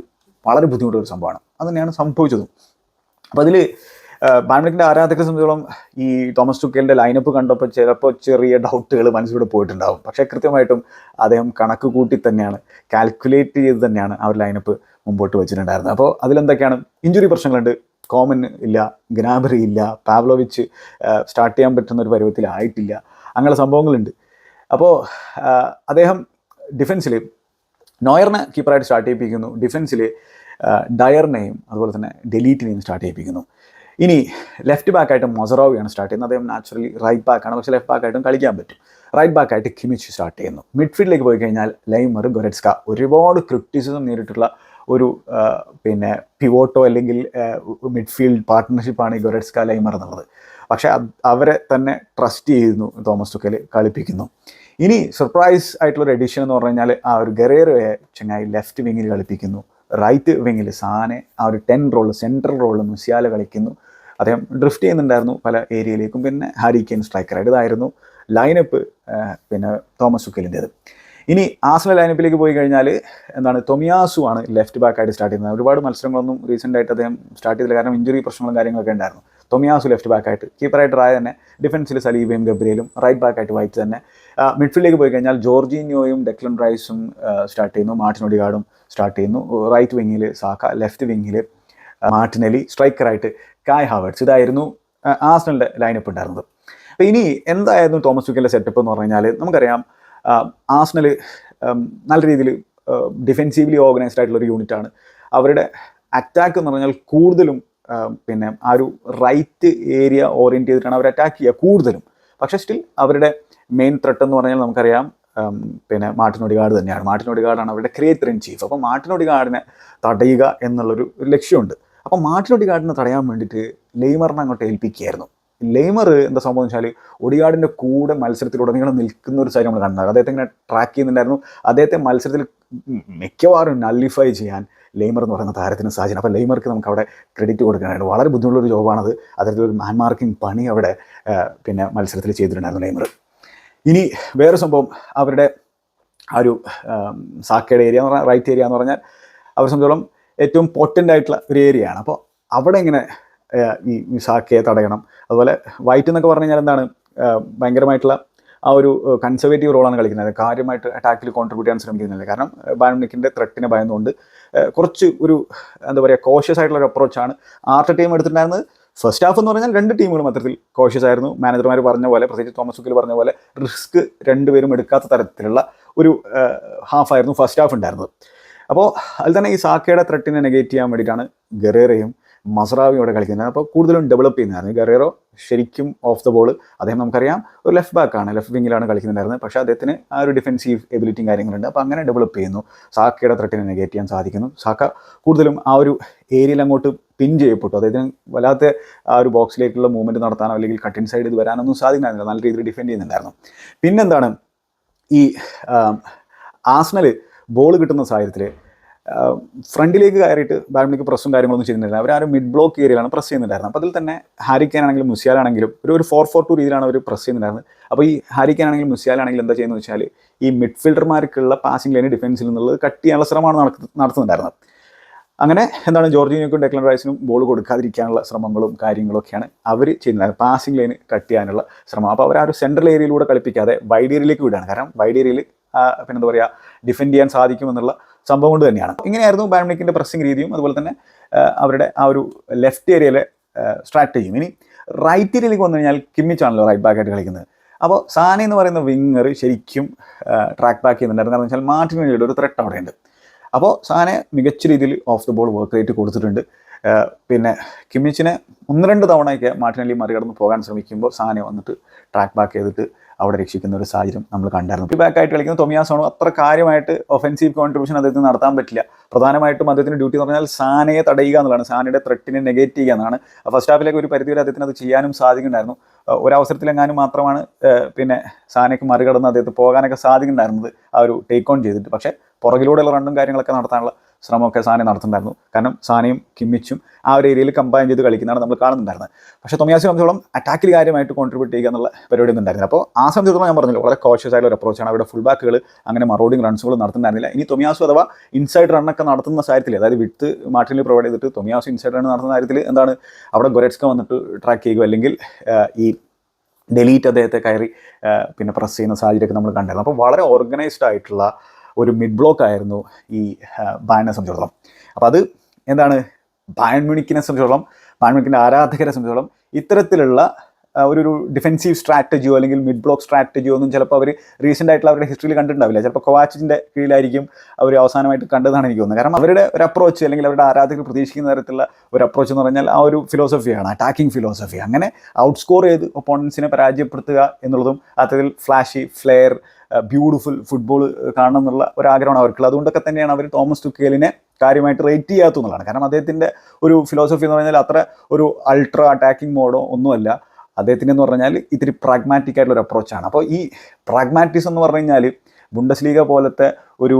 വളരെ ബുദ്ധിമുട്ടുള്ള ഒരു സംഭവമാണ്. അത് തന്നെയാണ് സംഭവിച്ചതും. അപ്പോൾ അതിൽ ബാഡ്മിന്റന്റെ ആരാധകരെ സംബന്ധിച്ചോളം ഈ തോമസ് ടുക്കേലിന്റെ ലൈനപ്പ് കണ്ടപ്പോൾ ചിലപ്പോൾ ചെറിയ ഡൗട്ടുകൾ മനസ്സിലൂടെ പോയിട്ടുണ്ടാവും. പക്ഷേ കൃത്യമായിട്ടും അദ്ദേഹം കണക്ക് കൂട്ടി തന്നെയാണ് കാൽക്കുലേറ്റ് ചെയ്ത് തന്നെയാണ് ആ ഒരു ലൈനപ്പ് മുമ്പോട്ട് വെച്ചിട്ടുണ്ടായിരുന്നത്. അപ്പോൾ അതിലെന്തൊക്കെയാണ്? ഇഞ്ചുറി പ്രശ്നങ്ങളുണ്ട്. കോമൻ ഇല്ല ഗ്നാബറി ഇല്ല പാവ്ലോവിച്ച് സ്റ്റാർട്ട് ചെയ്യാൻ പറ്റുന്ന ഒരു പരുവത്തിലായിട്ടില്ല. അങ്ങനെ സംഭവങ്ങളുണ്ട്. അപ്പോൾ അദ്ദേഹം ഡിഫൻസിൽ നോയറിനെ കീപ്പറായിട്ട് സ്റ്റാർട്ട് ചെയ്യിപ്പിക്കുന്നു. ഡിഫൻസിൽ ഡയറിനെയും അതുപോലെ തന്നെ ഡെലീറ്റിനെയും സ്റ്റാർട്ട് ചെയ്യിപ്പിക്കുന്നു. ഇനി ലെഫ്റ്റ് ബാക്കായിട്ട് മൊസറോവിയാണ് സ്റ്റാർട്ട് ചെയ്യുന്നത്. അദ്ദേഹം നാച്ചുറലി റൈറ്റ് ബാക്കാണ് പക്ഷേ ലെഫ്റ്റ് ബാക്കായിട്ടും കളിക്കാൻ പറ്റും. റൈറ്റ് ബാക്കായിട്ട് കിമിച്ച് സ്റ്റാർട്ട് ചെയ്യുന്നു. മിഡ്ഫീൽഡിലേക്ക് പോയി കഴിഞ്ഞാൽ ലൈമർ ഗൊരറ്റ്സ്ക ഒരുപാട് ക്രിറ്റിസിസം നേരിട്ടുള്ള ഒരു പിന്നെ പിവോട്ടോ അല്ലെങ്കിൽ മിഡ്ഫീൽഡ് പാർട്ട്ണർഷിപ്പാണ് ഈ ഗൊരറ്റ്സ്ക ലൈമർ എന്നുള്ളത്. പക്ഷേ അവരെ തന്നെ ട്രസ്റ്റ് ചെയ്യുന്നു തോമസ് തുക്കൽ കളിപ്പിക്കുന്നു. ഇനി സർപ്രൈസ് ആയിട്ടുള്ള ഒരു എഡിഷൻ എന്ന് പറഞ്ഞു കഴിഞ്ഞാൽ ആ ഒരു ഗറേറോയെ ചങ്ങായി ലെഫ്റ്റ് വിങ്ങിൽ കളിപ്പിക്കുന്നു. റൈറ്റ് വിങ്ങിൽ സാനെ ആ ഒരു ten role central role Musiala കളിക്കുന്നു. അദ്ദേഹം ഡ്രിഫ്റ്റ് ചെയ്യുന്നുണ്ടായിരുന്നു പല ഏരിയയിലേക്കും പിന്നെ ഹാരി കെയിൻ സ്ട്രൈക്കറായിട്ട് ലൈനപ്പ് പിന്നെ തോമസ് സുക്കലിന്റേത് ഇനി ആസ്ല ലൈനപ്പിലേക്ക് പോയി കഴിഞ്ഞാൽ എന്താണ് തൊമിയാസു ആണ് ലെഫ്റ്റ് ബാക്കായിട്ട് സ്റ്റാർട്ട് ചെയ്യുന്നത്. ഒരുപാട് മത്സരങ്ങളൊന്നും റീസെന്റ് ആയിട്ട് അദ്ദേഹം സ്റ്റാർട്ട് ചെയ്തില്ല. കാരണം ഇഞ്ചുറി പ്രശ്നങ്ങളും കാര്യങ്ങളൊക്കെ ഉണ്ടായിരുന്നു. തൊമിയാസു ലെഫ്റ്റ് ബാക്കായിട്ട് കീപ്പറായിട്ട് റായ തന്നെ ഡിഫൻസിൽ സലീബയും ഗബ്രിയലും റൈറ്റ് ബാക്കായിട്ട് വൈറ്റ് തന്നെ. മിഡ്ഫീൽഡിലേക്ക് പോയി കഴിഞ്ഞാൽ ജോർജിനിയോയും ഡെക്ലൻ റൈസും സ്റ്റാർട്ട് ചെയ്യുന്നു. മാർട്ടിൻ ഒഡിഗാർഡും സ്റ്റാർട്ട് ചെയ്യുന്നു. റൈറ്റ് വിങ്ങിൽ സാക്ക ലെഫ്റ്റ് വിങ്ങിൽ മാർട്ടിനലി സ്ട്രൈക്കറായിട്ട് കായ് ഹാവേർട്സ് ഇതായിരുന്നു ആസ്നലിന്റെ ലൈനപ്പ് ഉണ്ടായിരുന്നത്. അപ്പോൾ ഇനി എന്തായിരുന്നു തോമസ് വിക്കലിന്റെ സെറ്റപ്പ് എന്ന് പറഞ്ഞു കഴിഞ്ഞാൽ നമുക്കറിയാം ആസ്നൽ നല്ല രീതിയിൽ ഡിഫെൻസീവ്ലി ഓർഗനൈസ്ഡ് ആയിട്ടുള്ള ഒരു യൂണിറ്റാണ് അവരുടെ അറ്റാക്ക് എന്ന് പറഞ്ഞാൽ കൂടുതലും പിന്നെ ആ ഒരു റൈറ്റ് ഏരിയ ഓറിയന്റ് ചെയ്തിട്ടാണ് അവർ അറ്റാക്ക് ചെയ്യുക കൂടുതലും. പക്ഷേ സ്റ്റിൽ അവരുടെ മെയിൻ ത്രെട്ട് എന്ന് പറഞ്ഞാൽ നമുക്കറിയാം പിന്നെ മാർട്ടിൻ ഒടികാട് തന്നെയാണ്. മാർട്ടിൻ ഒടികാടാണ് അവരുടെ ക്രിയേറ്റർ ഇൻ ചീഫ് അപ്പോൾ മാർട്ടിൻ ഒടികാടിനെ തടയുക എന്നുള്ളൊരു ലക്ഷ്യമുണ്ട്. അപ്പോൾ മാർട്ടിൻ ഒടികാടിനെ തടയാൻ വേണ്ടിയിട്ട് ലെയ്മറിനെ അങ്ങോട്ട് ഏൽപ്പിക്കുകയായിരുന്നു. ലെയ്മർ എന്താ സംഭവം എന്ന് വെച്ചാൽ ഒടികാടിന്റെ കൂടെ മത്സരത്തിലൂടെ മത്സരത്തിലുടനീളം നിൽക്കുന്ന ഒരു സാരി നമ്മൾ കണ്ടത് അദ്ദേഹത്തെ ഇങ്ങനെ ട്രാക്ക് ചെയ്യുന്നുണ്ടായിരുന്നു. അദ്ദേഹത്തെ മത്സരത്തിൽ മിക്കവാറും നല്ലിഫൈ ചെയ്യാൻ ലെയ്മർ എന്ന് പറയുന്ന താരത്തിന് സാധിച്ചത് അപ്പോൾ ലെയ്മർക്ക് നമുക്ക് അവിടെ ക്രെഡിറ്റ് കൊടുക്കാനായിട്ട് വളരെ ബുദ്ധിമുട്ടുള്ളൊരു ജോബാണത്. മാൻ മാർക്കിംഗ് പണി അവിടെ പിന്നെ മത്സരത്തിൽ ചെയ്തിട്ടുണ്ടായിരുന്നു ലെയ്മർ ഇനി വേറെ സംഭവം. അവരുടെ ആ ഒരു സാക്കയുടെ ഏരിയ എന്ന് പറഞ്ഞാൽ റൈറ്റ് ഏരിയ എന്ന് പറഞ്ഞാൽ അവരെ സംബന്ധിച്ചോളം ഏറ്റവും പൊട്ടന്റ് ആയിട്ടുള്ള ഒരു ഏരിയയാണ് അപ്പോൾ അവിടെ ഇങ്ങനെ ഈ സാക്കയെ തടയണം? അതുപോലെ വൈറ്റ് എന്നൊക്കെ പറഞ്ഞു കഴിഞ്ഞാൽ എന്താണ് ഭയങ്കരമായിട്ടുള്ള ആ ഒരു കൺസർവേറ്റീവ് റോളാണ് കളിക്കുന്നത്. കാര്യമായിട്ട് അറ്റാക്കിൽ കോൺട്രിബ്യൂട്ട് ചെയ്യാൻ ശ്രമിക്കുന്നില്ല. കാരണം ബാൻമിക്കിന്റെ ത്രെട്ടിനെ ഭയന്നുകൊണ്ട് കുറച്ച് ഒരു എന്താ പറയുക കോഷ്യസ് ആയിട്ടുള്ള ഒരു അപ്രോച്ചാണ് ആർട്ട് ടീം എടുത്തിട്ടുണ്ടായിരുന്നത്. ഫസ്റ്റ് ഹാഫ് എന്ന് പറഞ്ഞാൽ രണ്ട് ടീമുകളും അത്തരത്തിൽ കോഷ്യസ് ആയിരുന്നു. മാനേജർമാർ പറഞ്ഞ പോലെ പ്രത്യേകിച്ച് തോമസ് സുക്കിൽ പറഞ്ഞ പോലെ റിസ്ക് രണ്ടുപേരും എടുക്കാത്ത തരത്തിലുള്ള ഒരു ഹാഫ് ആയിരുന്നു ഫസ്റ്റ് ഹാഫ് ഉണ്ടായിരുന്നത്. അപ്പോൾ അതിൽ തന്നെ ഈ സാക്കയുടെ ത്രെട്ടിനെ നെഗേറ്റ് ചെയ്യാൻ വേണ്ടിയിട്ടാണ് ഗറേറയും മസറാവിയും ഇവിടെ കളിക്കുന്നത്. അപ്പോൾ കൂടുതലും ഡെവലപ്പ് ചെയ്യുന്നതായിരുന്നു. ഗറേറോ ശരിക്കും ഓഫ് ദ ബോൾ അദ്ദേഹം നമുക്കറിയാം ഒരു ലെഫ്റ്റ് ബാക്കാണ് ലെഫ്റ്റ് വിങ്ങിലാണ് കളിക്കുന്നുണ്ടായിരുന്നത്. പക്ഷേ അദ്ദേഹത്തിന് ആ ഒരു ഡിഫൻസീവ് എബിലിറ്റിയും കാര്യങ്ങളുണ്ട്. അപ്പോൾ അങ്ങനെ ഡെവലപ്പ് ചെയ്യുന്നു. സാക്കയുടെ ത്രട്ടിനെ നെഗേറ്റ് ചെയ്യാൻ സാധിക്കുന്നു. സാക്ക കൂടുതലും ആ ഒരു ഏരിയയിൽ അങ്ങോട്ട് പിൻ ചെയ്യപ്പെട്ടു. അദ്ദേഹത്തിന് വല്ലാത്ത ആ ഒരു ബോക്സിലേക്കുള്ള മൂവ്മെന്റ് നടത്താനോ അല്ലെങ്കിൽ കട്ടിൻ സൈഡ് ഇത് വരാനൊന്നും സാധിക്കുന്നില്ല. നല്ല രീതിയിൽ ഡിഫെൻഡ് ചെയ്യുന്നുണ്ടായിരുന്നു. പിന്നെന്താണ്? ഈ ആസ്നൽ ബോൾ കിട്ടുന്ന സാഹചര്യത്തിൽ ഫ്രണ്ടിലേക്ക് കയറിയിട്ട് ബാഡ്മിന്റൺ പ്രസ്സും കാര്യങ്ങളൊന്നും ചെയ്യുന്നില്ല അവർ ആ ഒരു മിഡ് ബ്ലോക്ക് ഏരിയയിലാണ് പ്രസ് ചെയ്യുന്നുണ്ടായിരുന്നത് അപ്പോൾ അതിൽ തന്നെ ഹാരിക്കാനാണെങ്കിലും മുസിയാലാണെങ്കിലും ഒരു ഒരു ഫോർ ഫോർ ടു രീതിയിലാണ് അവർ പ്രസ് ചെയ്യുന്നുണ്ടായിരുന്നത്. അപ്പോൾ ഈ ഹാരിക്കാനാണെങ്കിലും മുസിയാലാണെങ്കിലും എന്താ ചെയ്യുന്നത് വെച്ചാൽ ഈ മിഡ് ഫീൽഡർമാർക്കുള്ള പാസിംഗ് ലൈൻ ഡിഫൻസിൽ നിന്നുള്ളത് കട്ട് ചെയ്യാനുള്ള ശ്രമമാണ് നടത്തു- നടത്തുന്നുണ്ടായിരുന്നത്. അങ്ങനെ എന്താണ് ജോർജിനിയോക്കും ഡെക്ലൻ റൈസിനും ബോൾ കൊടുക്കാതിരിക്കാനുള്ള ശ്രമങ്ങളും കാര്യങ്ങളൊക്കെയാണ് അവർ ചെയ്യുന്നത്. പാസിംഗ് ലൈന് കട്ട് ചെയ്യാനുള്ള ശ്രമം. അപ്പോൾ അവർ ആ ഒരു സെൻട്രൽ ഏരിയയിലൂടെ കളിപ്പിക്കാതെ വൈഡ് ഏരിയയിലേക്ക് വിടുകയാണ്. കാരണം വൈഡ് ഏരിയയിൽ പിന്നെന്താ പറയുക ഡിഫെൻഡ് ചെയ്യാൻ സാധിക്കുമെന്നുള്ള സംഭവം കൊണ്ട് തന്നെയാണ്. ഇങ്ങനെയായിരുന്നു ബാഡ്മിക്കിന്റെ പ്രസ്സിംഗ് രീതിയും അതുപോലെ തന്നെ അവരുടെ ആ ഒരു ലെഫ്റ്റ് ഏരിയയിലെ സ്ട്രാറ്റജിയും ഇനി റൈറ്റ് ഏരിയയിലേക്ക് വന്നു കഴിഞ്ഞാൽ കിമ്മിച്ചാണല്ലോ റൈറ്റ് ബാക്കായിട്ട് കളിക്കുന്നത്. അപ്പോൾ സാനി എന്ന് പറയുന്ന വിങ്ങർ ശരിക്കും ട്രാക്ക് ബാക്ക് ചെയ്യുന്നുണ്ടായിരുന്നു. കാരണം വെച്ചാൽ മാർട്ടിൻ വേണ്ടിയിട്ട് ഒരു ത്രെട്ട് അവിടെയുണ്ട്. അപ്പോൾ സാനെ മികച്ച രീതിയിൽ off the ball work rate കൊടുത്തിട്ടുണ്ട്. പിന്നെ കിമ്മിച്ചിനെ ഒന്ന് രണ്ട് തവണയൊക്കെ മാർട്ടിനലി മറികടന്ന് പോകാൻ ശ്രമിക്കുമ്പോൾ സാനെ വന്നിട്ട് ട്രാക്ക് ബാക്ക് ചെയ്തിട്ട് അവിടെ രക്ഷിക്കുന്ന ഒരു സാഹചര്യം നമ്മൾ കണ്ടായിരുന്നു. ബാക്ക് ആയിട്ട് കളിക്കുന്ന ടൊമിയാസാണോ അത്ര കാര്യമായിട്ട് ഒഫൻസീവ് കോൺട്രിബ്യൂഷൻ അദ്ദേഹത്തിന് നടത്താൻ പറ്റില്ല. പ്രധാനമായിട്ടും അദ്ദേഹത്തിന് ഡ്യൂട്ടി എന്ന് പറഞ്ഞാൽ സാനയെ തടയുക എന്നുള്ളതാണ്. സാനയുടെ ത്രെട്ടിനെ നെഗേറ്റ് ചെയ്യുക എന്നാണ് ഫസ്റ്റ് ഹാഫിലേക്ക് ഒരു പരിധിവരെ അദ്ദേഹത്തിന് അത് ചെയ്യാനും സാധിക്കുന്നുണ്ടായിരുന്നു. ഒരവസരത്തിലെങ്ങാനും മാത്രമാണ് പിന്നെ സാനയ്ക്ക് മറികടന്ന് അദ്ദേഹത്തെ പോകാനൊക്കെ സാധിക്കുന്നുണ്ടായിരുന്നത് ആ ഒരു ടേക്ക് ഓൺ ചെയ്തിട്ട്. പക്ഷേ പുറകിലൂടെയുള്ള റണ്ണും കാര്യങ്ങളൊക്കെ നടത്താനുള്ള ശ്രമമൊക്കെ സാനെ നടത്തുന്നുണ്ടായിരുന്നു. കാരണം സാനയും കിമ്മിച്ചും ആ ഒരു ഏരിയയിൽ കമ്പൈൻ ചെയ്ത് കളിക്കുന്നതാണ് നമ്മൾ കാണുന്നുണ്ടായിരുന്നത്. പക്ഷേ തൊമിയാസി സംബന്ധിച്ചോളം അറ്റാക്കിൽ കാര്യമായിട്ട് കോൺട്രിബ്യൂട്ട് ചെയ്യുക എന്നുള്ള പരിപാടി ഉണ്ടായിരുന്നില്ല. അപ്പോൾ ആ സംബന്ധിച്ചിടത്തോളം ഞാൻ പറഞ്ഞല്ലോ വളരെ കോഷ്യസ് ആയിട്ടുള്ള ഒരു അപ്രോച്ചാണ് അവിടെ ഫുൾ ബാക്കുകൾ അങ്ങനെ മറോഡിങ് റൺസുകൾ നടത്തുന്നുണ്ടായിരുന്നില്ല. ഇനി തൊമിയാസു അഥവാ ഇൻസൈഡ് റണ്ണൊക്കെ നടത്തുന്ന സാഹചര്യത്തിൽ അതായത് വിട്ട് മാർട്ടിനിൽ പ്രൊവൈഡ് ചെയ്തിട്ട് തൊമിയാസു ഇൻസൈഡ് റൺ നടത്തുന്ന കാര്യത്തിൽ എന്താണ് അവിടെ ഗൊരറ്റ്സ്ക വന്നിട്ട് ട്രാക്ക് ചെയ്യുക. അല്ലെങ്കിൽ ഈ ഡെലീറ്റ് അദ്ദേഹത്തെ കയറി പിന്നെ പ്രസ് ചെയ്യുന്ന സാഹചര്യമൊക്കെ നമ്മൾ കണ്ടായിരുന്നു. അപ്പോൾ വളരെ ഓർഗനൈസ്ഡ് ആയിട്ടുള്ള ഒരു മിഡ് ബ്ലോക്ക് ആയിരുന്നു ഈ ബാനിനെ സംബന്ധിച്ചിടത്തോളം. അപ്പോൾ അത് എന്താണ്? ബായൺ മ്യൂണിക്കിനെ സംബന്ധിച്ചിടത്തോളം ബായൺ ആരാധകരെ സംബന്ധിച്ചിടത്തോളം ഇത്തരത്തിലുള്ള ഒരു ഡിഫെൻസീവ് സ്ട്രാറ്റജിയോ അല്ലെങ്കിൽ മിഡ് ബ്ലോക്ക് സ്ട്രാറ്റജിയോ ഒന്നും ചിലപ്പോൾ അവർ റീസെന്റ് ആയിട്ടുള്ള അവരുടെ ഹിസ്റ്ററിയിൽ കണ്ടിട്ടുണ്ടാവില്ല. ചിലപ്പോൾ കൊവാച്ചിന്റെ കീഴിലായിരിക്കും അവർ അവസാനമായിട്ട് കണ്ടതാണ് എനിക്ക് തോന്നുന്നത്. കാരണം അവരുടെ ഒരു അപ്രോച്ച് അല്ലെങ്കിൽ അവരുടെ ആരാധകർ പ്രതീക്ഷിക്കുന്ന തരത്തിലുള്ള ഒരു അപ്രോച്ച് എന്ന് പറഞ്ഞാൽ ആ ഒരു ഫിലോസഫിയാണ് അറ്റാക്കിംഗ് ഫിലോസഫി അങ്ങനെ ഔട്ട് സ്കോർ ചെയ്ത് ഒപ്പോണൻസിനെ പരാജയപ്പെടുത്തുക എന്നുള്ളതും അത്തരത്തിൽ ഫ്ലാഷി ഫ്ലെയർ ബ്യൂട്ടിഫുൾ ഫുട്ബോൾ കാണണം എന്നുള്ള ഒരു ആഗ്രഹമാണ് അവർക്കുള്ളത്. അതുകൊണ്ടൊക്കെ തന്നെയാണ് അവർ തോമസ് ടുക്കേലിനെ കാര്യമായിട്ട് റേറ്റ് ചെയ്യാത്തതെന്നുള്ളതാണ് കാരണം അദ്ദേഹത്തിന്റെ ഒരു ഫിലോസഫി എന്ന് പറഞ്ഞാൽ അത്ര ഒരു അൾട്രാ അറ്റാക്കിംഗ് മോഡോ ഒന്നുമല്ല. അദ്ദേഹത്തിന്റെ എന്ന് പറഞ്ഞാൽ ഇത്തിരി പ്രാഗ്മാറ്റിക് ആയിട്ടുള്ള ഒരു അപ്രോച്ചാണ് അപ്പോൾ ഈ പ്രാഗ്മാറ്റിസം എന്ന് പറഞ്ഞു കഴിഞ്ഞാൽ ബുണ്ടസ് ലീഗ പോലത്തെ ഒരു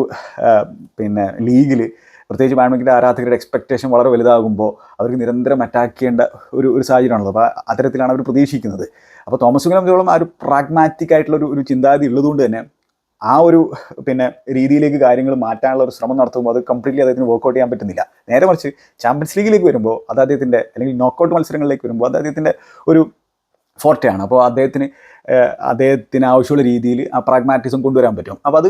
പിന്നെ ലീഗിൽ പ്രത്യേകിച്ച് ബാഡ്മിന്റന്റെ ആരാധകരുടെ എക്സ്പെക്റ്റേഷൻ വളരെ വലുതാകുമ്പോൾ അവർക്ക് നിരന്തരം അറ്റാക്ക് ചെയ്യേണ്ട ഒരു ഒരു സാഹചര്യമാണല്ലോ അപ്പോൾ അത്തരത്തിലാണ് അവർ പ്രതീക്ഷിക്കുന്നത്. അപ്പോൾ തോമസ് സംബന്ധിച്ചോളം ആ ഒരു പ്രാഗ്മാറ്റിക് ആയിട്ടുള്ള ഒരു ചിന്താഗതി ഉള്ളതുകൊണ്ട് തന്നെ ആ ഒരു പിന്നെ രീതിയിലേക്ക് കാര്യങ്ങൾ മാറ്റാനുള്ള ഒരു ശ്രമം നടത്തുമ്പോൾ അത് കംപ്ലീറ്റ്ലി അദ്ദേഹത്തിന് വർക്കൗട്ട് ചെയ്യാൻ പറ്റുന്നില്ല. നേരെ മറിച്ച് ചാമ്പ്യൻസ് ലീഗിലേക്ക് വരുമ്പോൾ അത് അദ്ദേഹത്തിന്റെ അല്ലെങ്കിൽ നോക്കൗട്ട് മത്സരങ്ങളിലേക്ക് വരുമ്പോൾ അത് അദ്ദേഹത്തിന്റെ ഒരു ഫോർട്ടയാണ്. അപ്പോൾ അദ്ദേഹത്തിന് അദ്ദേഹത്തിന് ആവശ്യമുള്ള രീതിയിൽ ആ പ്രാഗ്മാറ്റിസം കൊണ്ടുവരാൻ പറ്റും. അപ്പോൾ അത്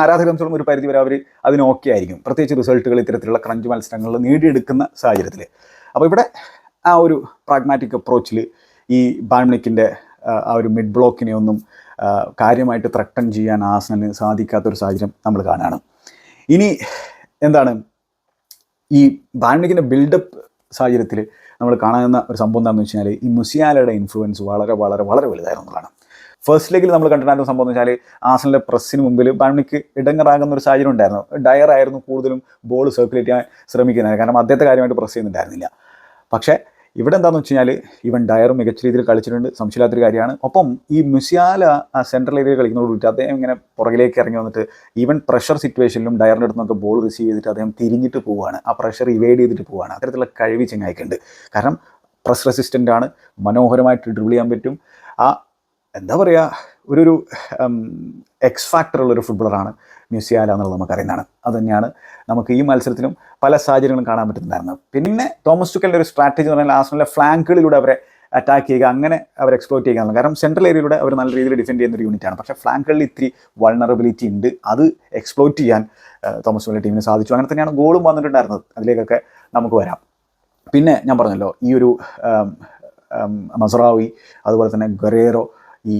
ആരാധകരെ ഒരു പരിധി വരെ അവർ അതിന് ഓക്കെ ആയിരിക്കും. പ്രത്യേകിച്ച് റിസൾട്ടുകൾ ഇത്തരത്തിലുള്ള ക്രഞ്ച് മത്സരങ്ങളിൽ നേടിയെടുക്കുന്ന സാഹചര്യത്തിൽ. അപ്പോൾ ഇവിടെ ആ ഒരു പ്രാഗ്മാറ്റിക് അപ്രോച്ചിൽ ഈ ബാൺമിക്കിന്റെ ആ ഒരു മിഡ് ബ്ലോക്കിനെ ഒന്നും കാര്യമായിട്ട് ത്രട്ടൺ ചെയ്യാൻ ആസനന് സാധിക്കാത്തൊരു സാഹചര്യം നമ്മൾ കാണുകയാണ് ഇനി എന്താണ്? ഈ ബാൻഡിക്കിന്റെ ബിൽഡപ്പ് സാഹചര്യത്തിൽ നമ്മൾ കാണുന്ന ഒരു സംഭവം എന്താണെന്ന് വെച്ച് കഴിഞ്ഞാൽ ഈ മുസിയാലയുടെ ഇൻഫ്ലുവൻസ് വളരെ വളരെ വളരെ വലുതായിരുന്നതാണ് ഫസ്റ്റ് ലെഗിൽ നമ്മൾ കണ്ടിട്ടുണ്ടായിരുന്ന സംഭവം എന്ന് വെച്ചാൽ ആസനിലെ പ്രസ്സിന് മുമ്പിൽ ബാണിക്ക് ഇടങ്ങറാകുന്ന ഒരു സാഹചര്യം ഉണ്ടായിരുന്നു. ഡയർ ആയിരുന്നു കൂടുതലും ബോൾ സർക്കുലേറ്റ് ചെയ്യാൻ ശ്രമിക്കുന്നത്. കാരണം അദ്ദേഹത്തെ കാര്യമായിട്ട് പ്രസ് ചെയ്യുന്നുണ്ടായിരുന്നില്ല. പക്ഷേ ഇവിടെ എന്താണെന്ന് വെച്ച് കഴിഞ്ഞാൽ ഇവൻ ഡയറും മികച്ച രീതിയിൽ കളിച്ചിട്ടുണ്ട് സംശയമില്ലാത്തൊരു കാര്യമാണ്. ഒപ്പം ഈ മുസിയാല സെൻട്രൽ ഏരിയയിൽ കളിക്കുന്നതോടുകൂടി അദ്ദേഹം ഇങ്ങനെ പുറകിലേക്ക് ഇറങ്ങി വന്നിട്ട് ഈവൻ പ്രഷർ സിറ്റുവേഷനിലും ഡയറിന്റെ അടുത്ത് നിന്നൊക്കെ ബോൾ റിസീവ് ചെയ്തിട്ട് അദ്ദേഹം തിരിഞ്ഞിട്ട് പോവുകയാണ്. ആ പ്രഷർ ഇവേഡ് ചെയ്തിട്ട് പോവുകയാണ്. അത്തരത്തിലുള്ള കഴിവ് ചെങ്ങായിക്കുണ്ട്. കാരണം പ്രസ് റെസിസ്റ്റന്റ് ആണ്. മനോഹരമായിട്ട് ഡ്രിബിൾ ചെയ്യാൻ പറ്റും. ആ എന്താ പറയുക ഒരു ഒരു എക്സ് ഫാക്ടർ ഉള്ളൊരു ഫുട്ബോളറാണ് മ്യൂസിയാല എന്നുള്ളത് നമുക്കറിയുന്നതാണ് അത് തന്നെയാണ് നമുക്ക് ഈ മത്സരത്തിലും പല സാഹചര്യങ്ങളും കാണാൻ പറ്റുന്നുണ്ടായിരുന്നത് പിന്നെ തോമസ് ടുക്കലിന്റെ ഒരു സ്ട്രാറ്റജി എന്ന് പറഞ്ഞാൽ ആസ്ട്രലിലെ ഫ്ലാങ്കുകളിലൂടെ അവരെ അറ്റാക്ക് ചെയ്യുക അങ്ങനെ അവർ എക്സ്പ്ലോറ്റ് ചെയ്യുക കാരണം സെൻട്രൽ ഏരിയയിലൂടെ അവർ നല്ല രീതിയിൽ ഡിഫെൻഡ് ചെയ്യുന്ന ഒരു യൂണിറ്റാണ് പക്ഷേ ഫ്ലാങ്കുകളിൽ ഇത്തിരി വൾണറബിലിറ്റി ഉണ്ട്. അത് എക്സ്പ്ലോറ്റ് ചെയ്യാൻ തോമസ് ടുക്കലിന്റെ ടീമിന് സാധിച്ചു. അങ്ങനെ തന്നെയാണ് ഗോളും വന്നിട്ടുണ്ടായിരുന്നത്. അതിലേക്കൊക്കെ നമുക്ക് വരാം. പിന്നെ ഞാൻ പറഞ്ഞല്ലോ ഈ ഒരു മസറാവി അതുപോലെ തന്നെ ഗൊറേറോ ഈ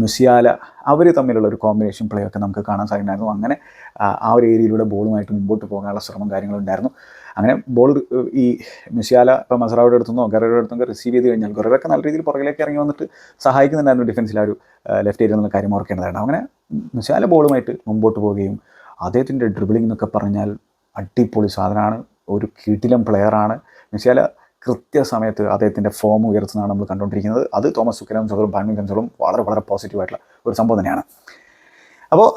മുസിയാല അവർ തമ്മിലുള്ള ഒരു കോമ്പിനേഷൻ പ്ലേ ഒക്കെ നമുക്ക് കാണാൻ സാധിക്കുന്നുണ്ടായിരുന്നു അങ്ങനെ ആ, ഒരു ഏരിയയിലൂടെ ബോളുമായിട്ട് മുമ്പോട്ട് പോകാനുള്ള ശ്രമം കാര്യങ്ങളും ഉണ്ടായിരുന്നു അങ്ങനെ ബോൾ ഈ മിസിയാല ഇപ്പോൾ മസറാവിയുടെ അടുത്തുനിന്നോ ഗറയുടെ അടുത്തുനിന്നോ റിസീവ് ചെയ്ത് കഴിഞ്ഞാൽ ഗറയൊക്കെ നല്ല രീതിയിൽ പുറകിലേക്ക് ഇറങ്ങി വന്നിട്ട് സഹായിക്കുന്നുണ്ടായിരുന്നു ഡിഫൻസിൽ ആ ഒരു ലെഫ്റ്റ് ഏരിയ എന്നുള്ള കാര്യം ഓർക്കേണ്ടതാണ്. അങ്ങനെ മിസിയാല ബോളുമായിട്ട് മുമ്പോട്ട് പോവുകയും അദ്ദേഹത്തിന്റെ ഡ്രിബിളിംഗ് എന്നൊക്കെ പറഞ്ഞാൽ അടിപൊളി സാധനമാണ്. ഒരു കീട്ടിലം പ്ലെയറാണ് മെസ്സിയാല കൃത്യസമയത്ത് അദ്ദേഹത്തിന്റെ ഫോം ഉയർത്തുന്നതാണ് നമ്മൾ കണ്ടുകൊണ്ടിരിക്കുന്നത്. അത് തോമസ് സുക്കലും സോറും ബാൻമിൻ കൻസോളും വളരെ വളരെ പോസിറ്റീവായിട്ടുള്ള ഒരു സംഭവം തന്നെയാണ്. അപ്പോൾ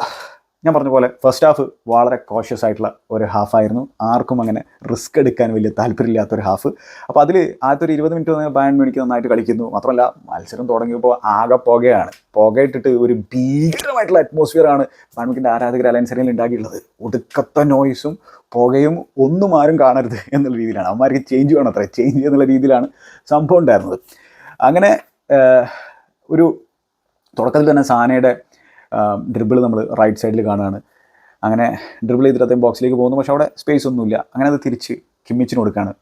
ഞാൻ പറഞ്ഞ പോലെ ഫസ്റ്റ് ഹാഫ് വളരെ കോഷ്യസ് ആയിട്ടുള്ള ഒരു ഹാഫ് ആയിരുന്നു. ആർക്കും അങ്ങനെ റിസ്ക് എടുക്കാൻ വലിയ താല്പര്യമില്ലാത്ത ഒരു ഹാഫ് അപ്പോൾ അതിൽ ആദ്യത്തെ ഒരു ഇരുപത് മിനിറ്റ് വന്നാൽ ബാൻ മേടിക്ക് നന്നായിട്ട് കളിക്കുന്നു. മാത്രമല്ല മത്സരം തുടങ്ങിയപ്പോൾ ആകെ പുകയാണ്. പുകയിട്ടിട്ട് ഒരു ഭീകരമായിട്ടുള്ള അറ്റ്മോസ്ഫിയറാണ് ബാൻമിക്കിന്റെ ആരാധകർ അലയൻസറിയിൽ ഉണ്ടാക്കിയിട്ടുള്ളത്. ഒടുക്കത്ത നോയ്സും പുകയും ഒന്നും ആരും കാണരുത് എന്നുള്ള രീതിയിലാണ്. അവന്മാർക്ക് ചേഞ്ച് വേണം അത്ര. ചേഞ്ച് എന്നുള്ള രീതിയിലാണ് സംഭവം ഉണ്ടായിരുന്നത്. അങ്ങനെ ഒരു തുടക്കത്തിൽ തന്നെ സാനയുടെ ഡ്രിബിൾ നമ്മൾ റൈറ്റ് സൈഡിൽ കാണുകയാണ്. അങ്ങനെ ഡ്രിബിൾ ചെയ്തിട്ട് അദ്ദേഹം ബോക്സിലേക്ക് പോകുന്നു. പക്ഷേ അവിടെ സ്പേസ് ഒന്നുമില്ല. അങ്ങനെ അത് തിരിച്ച് കിമ്മിച്ചിന് കൊടുക്കുകയാണ്.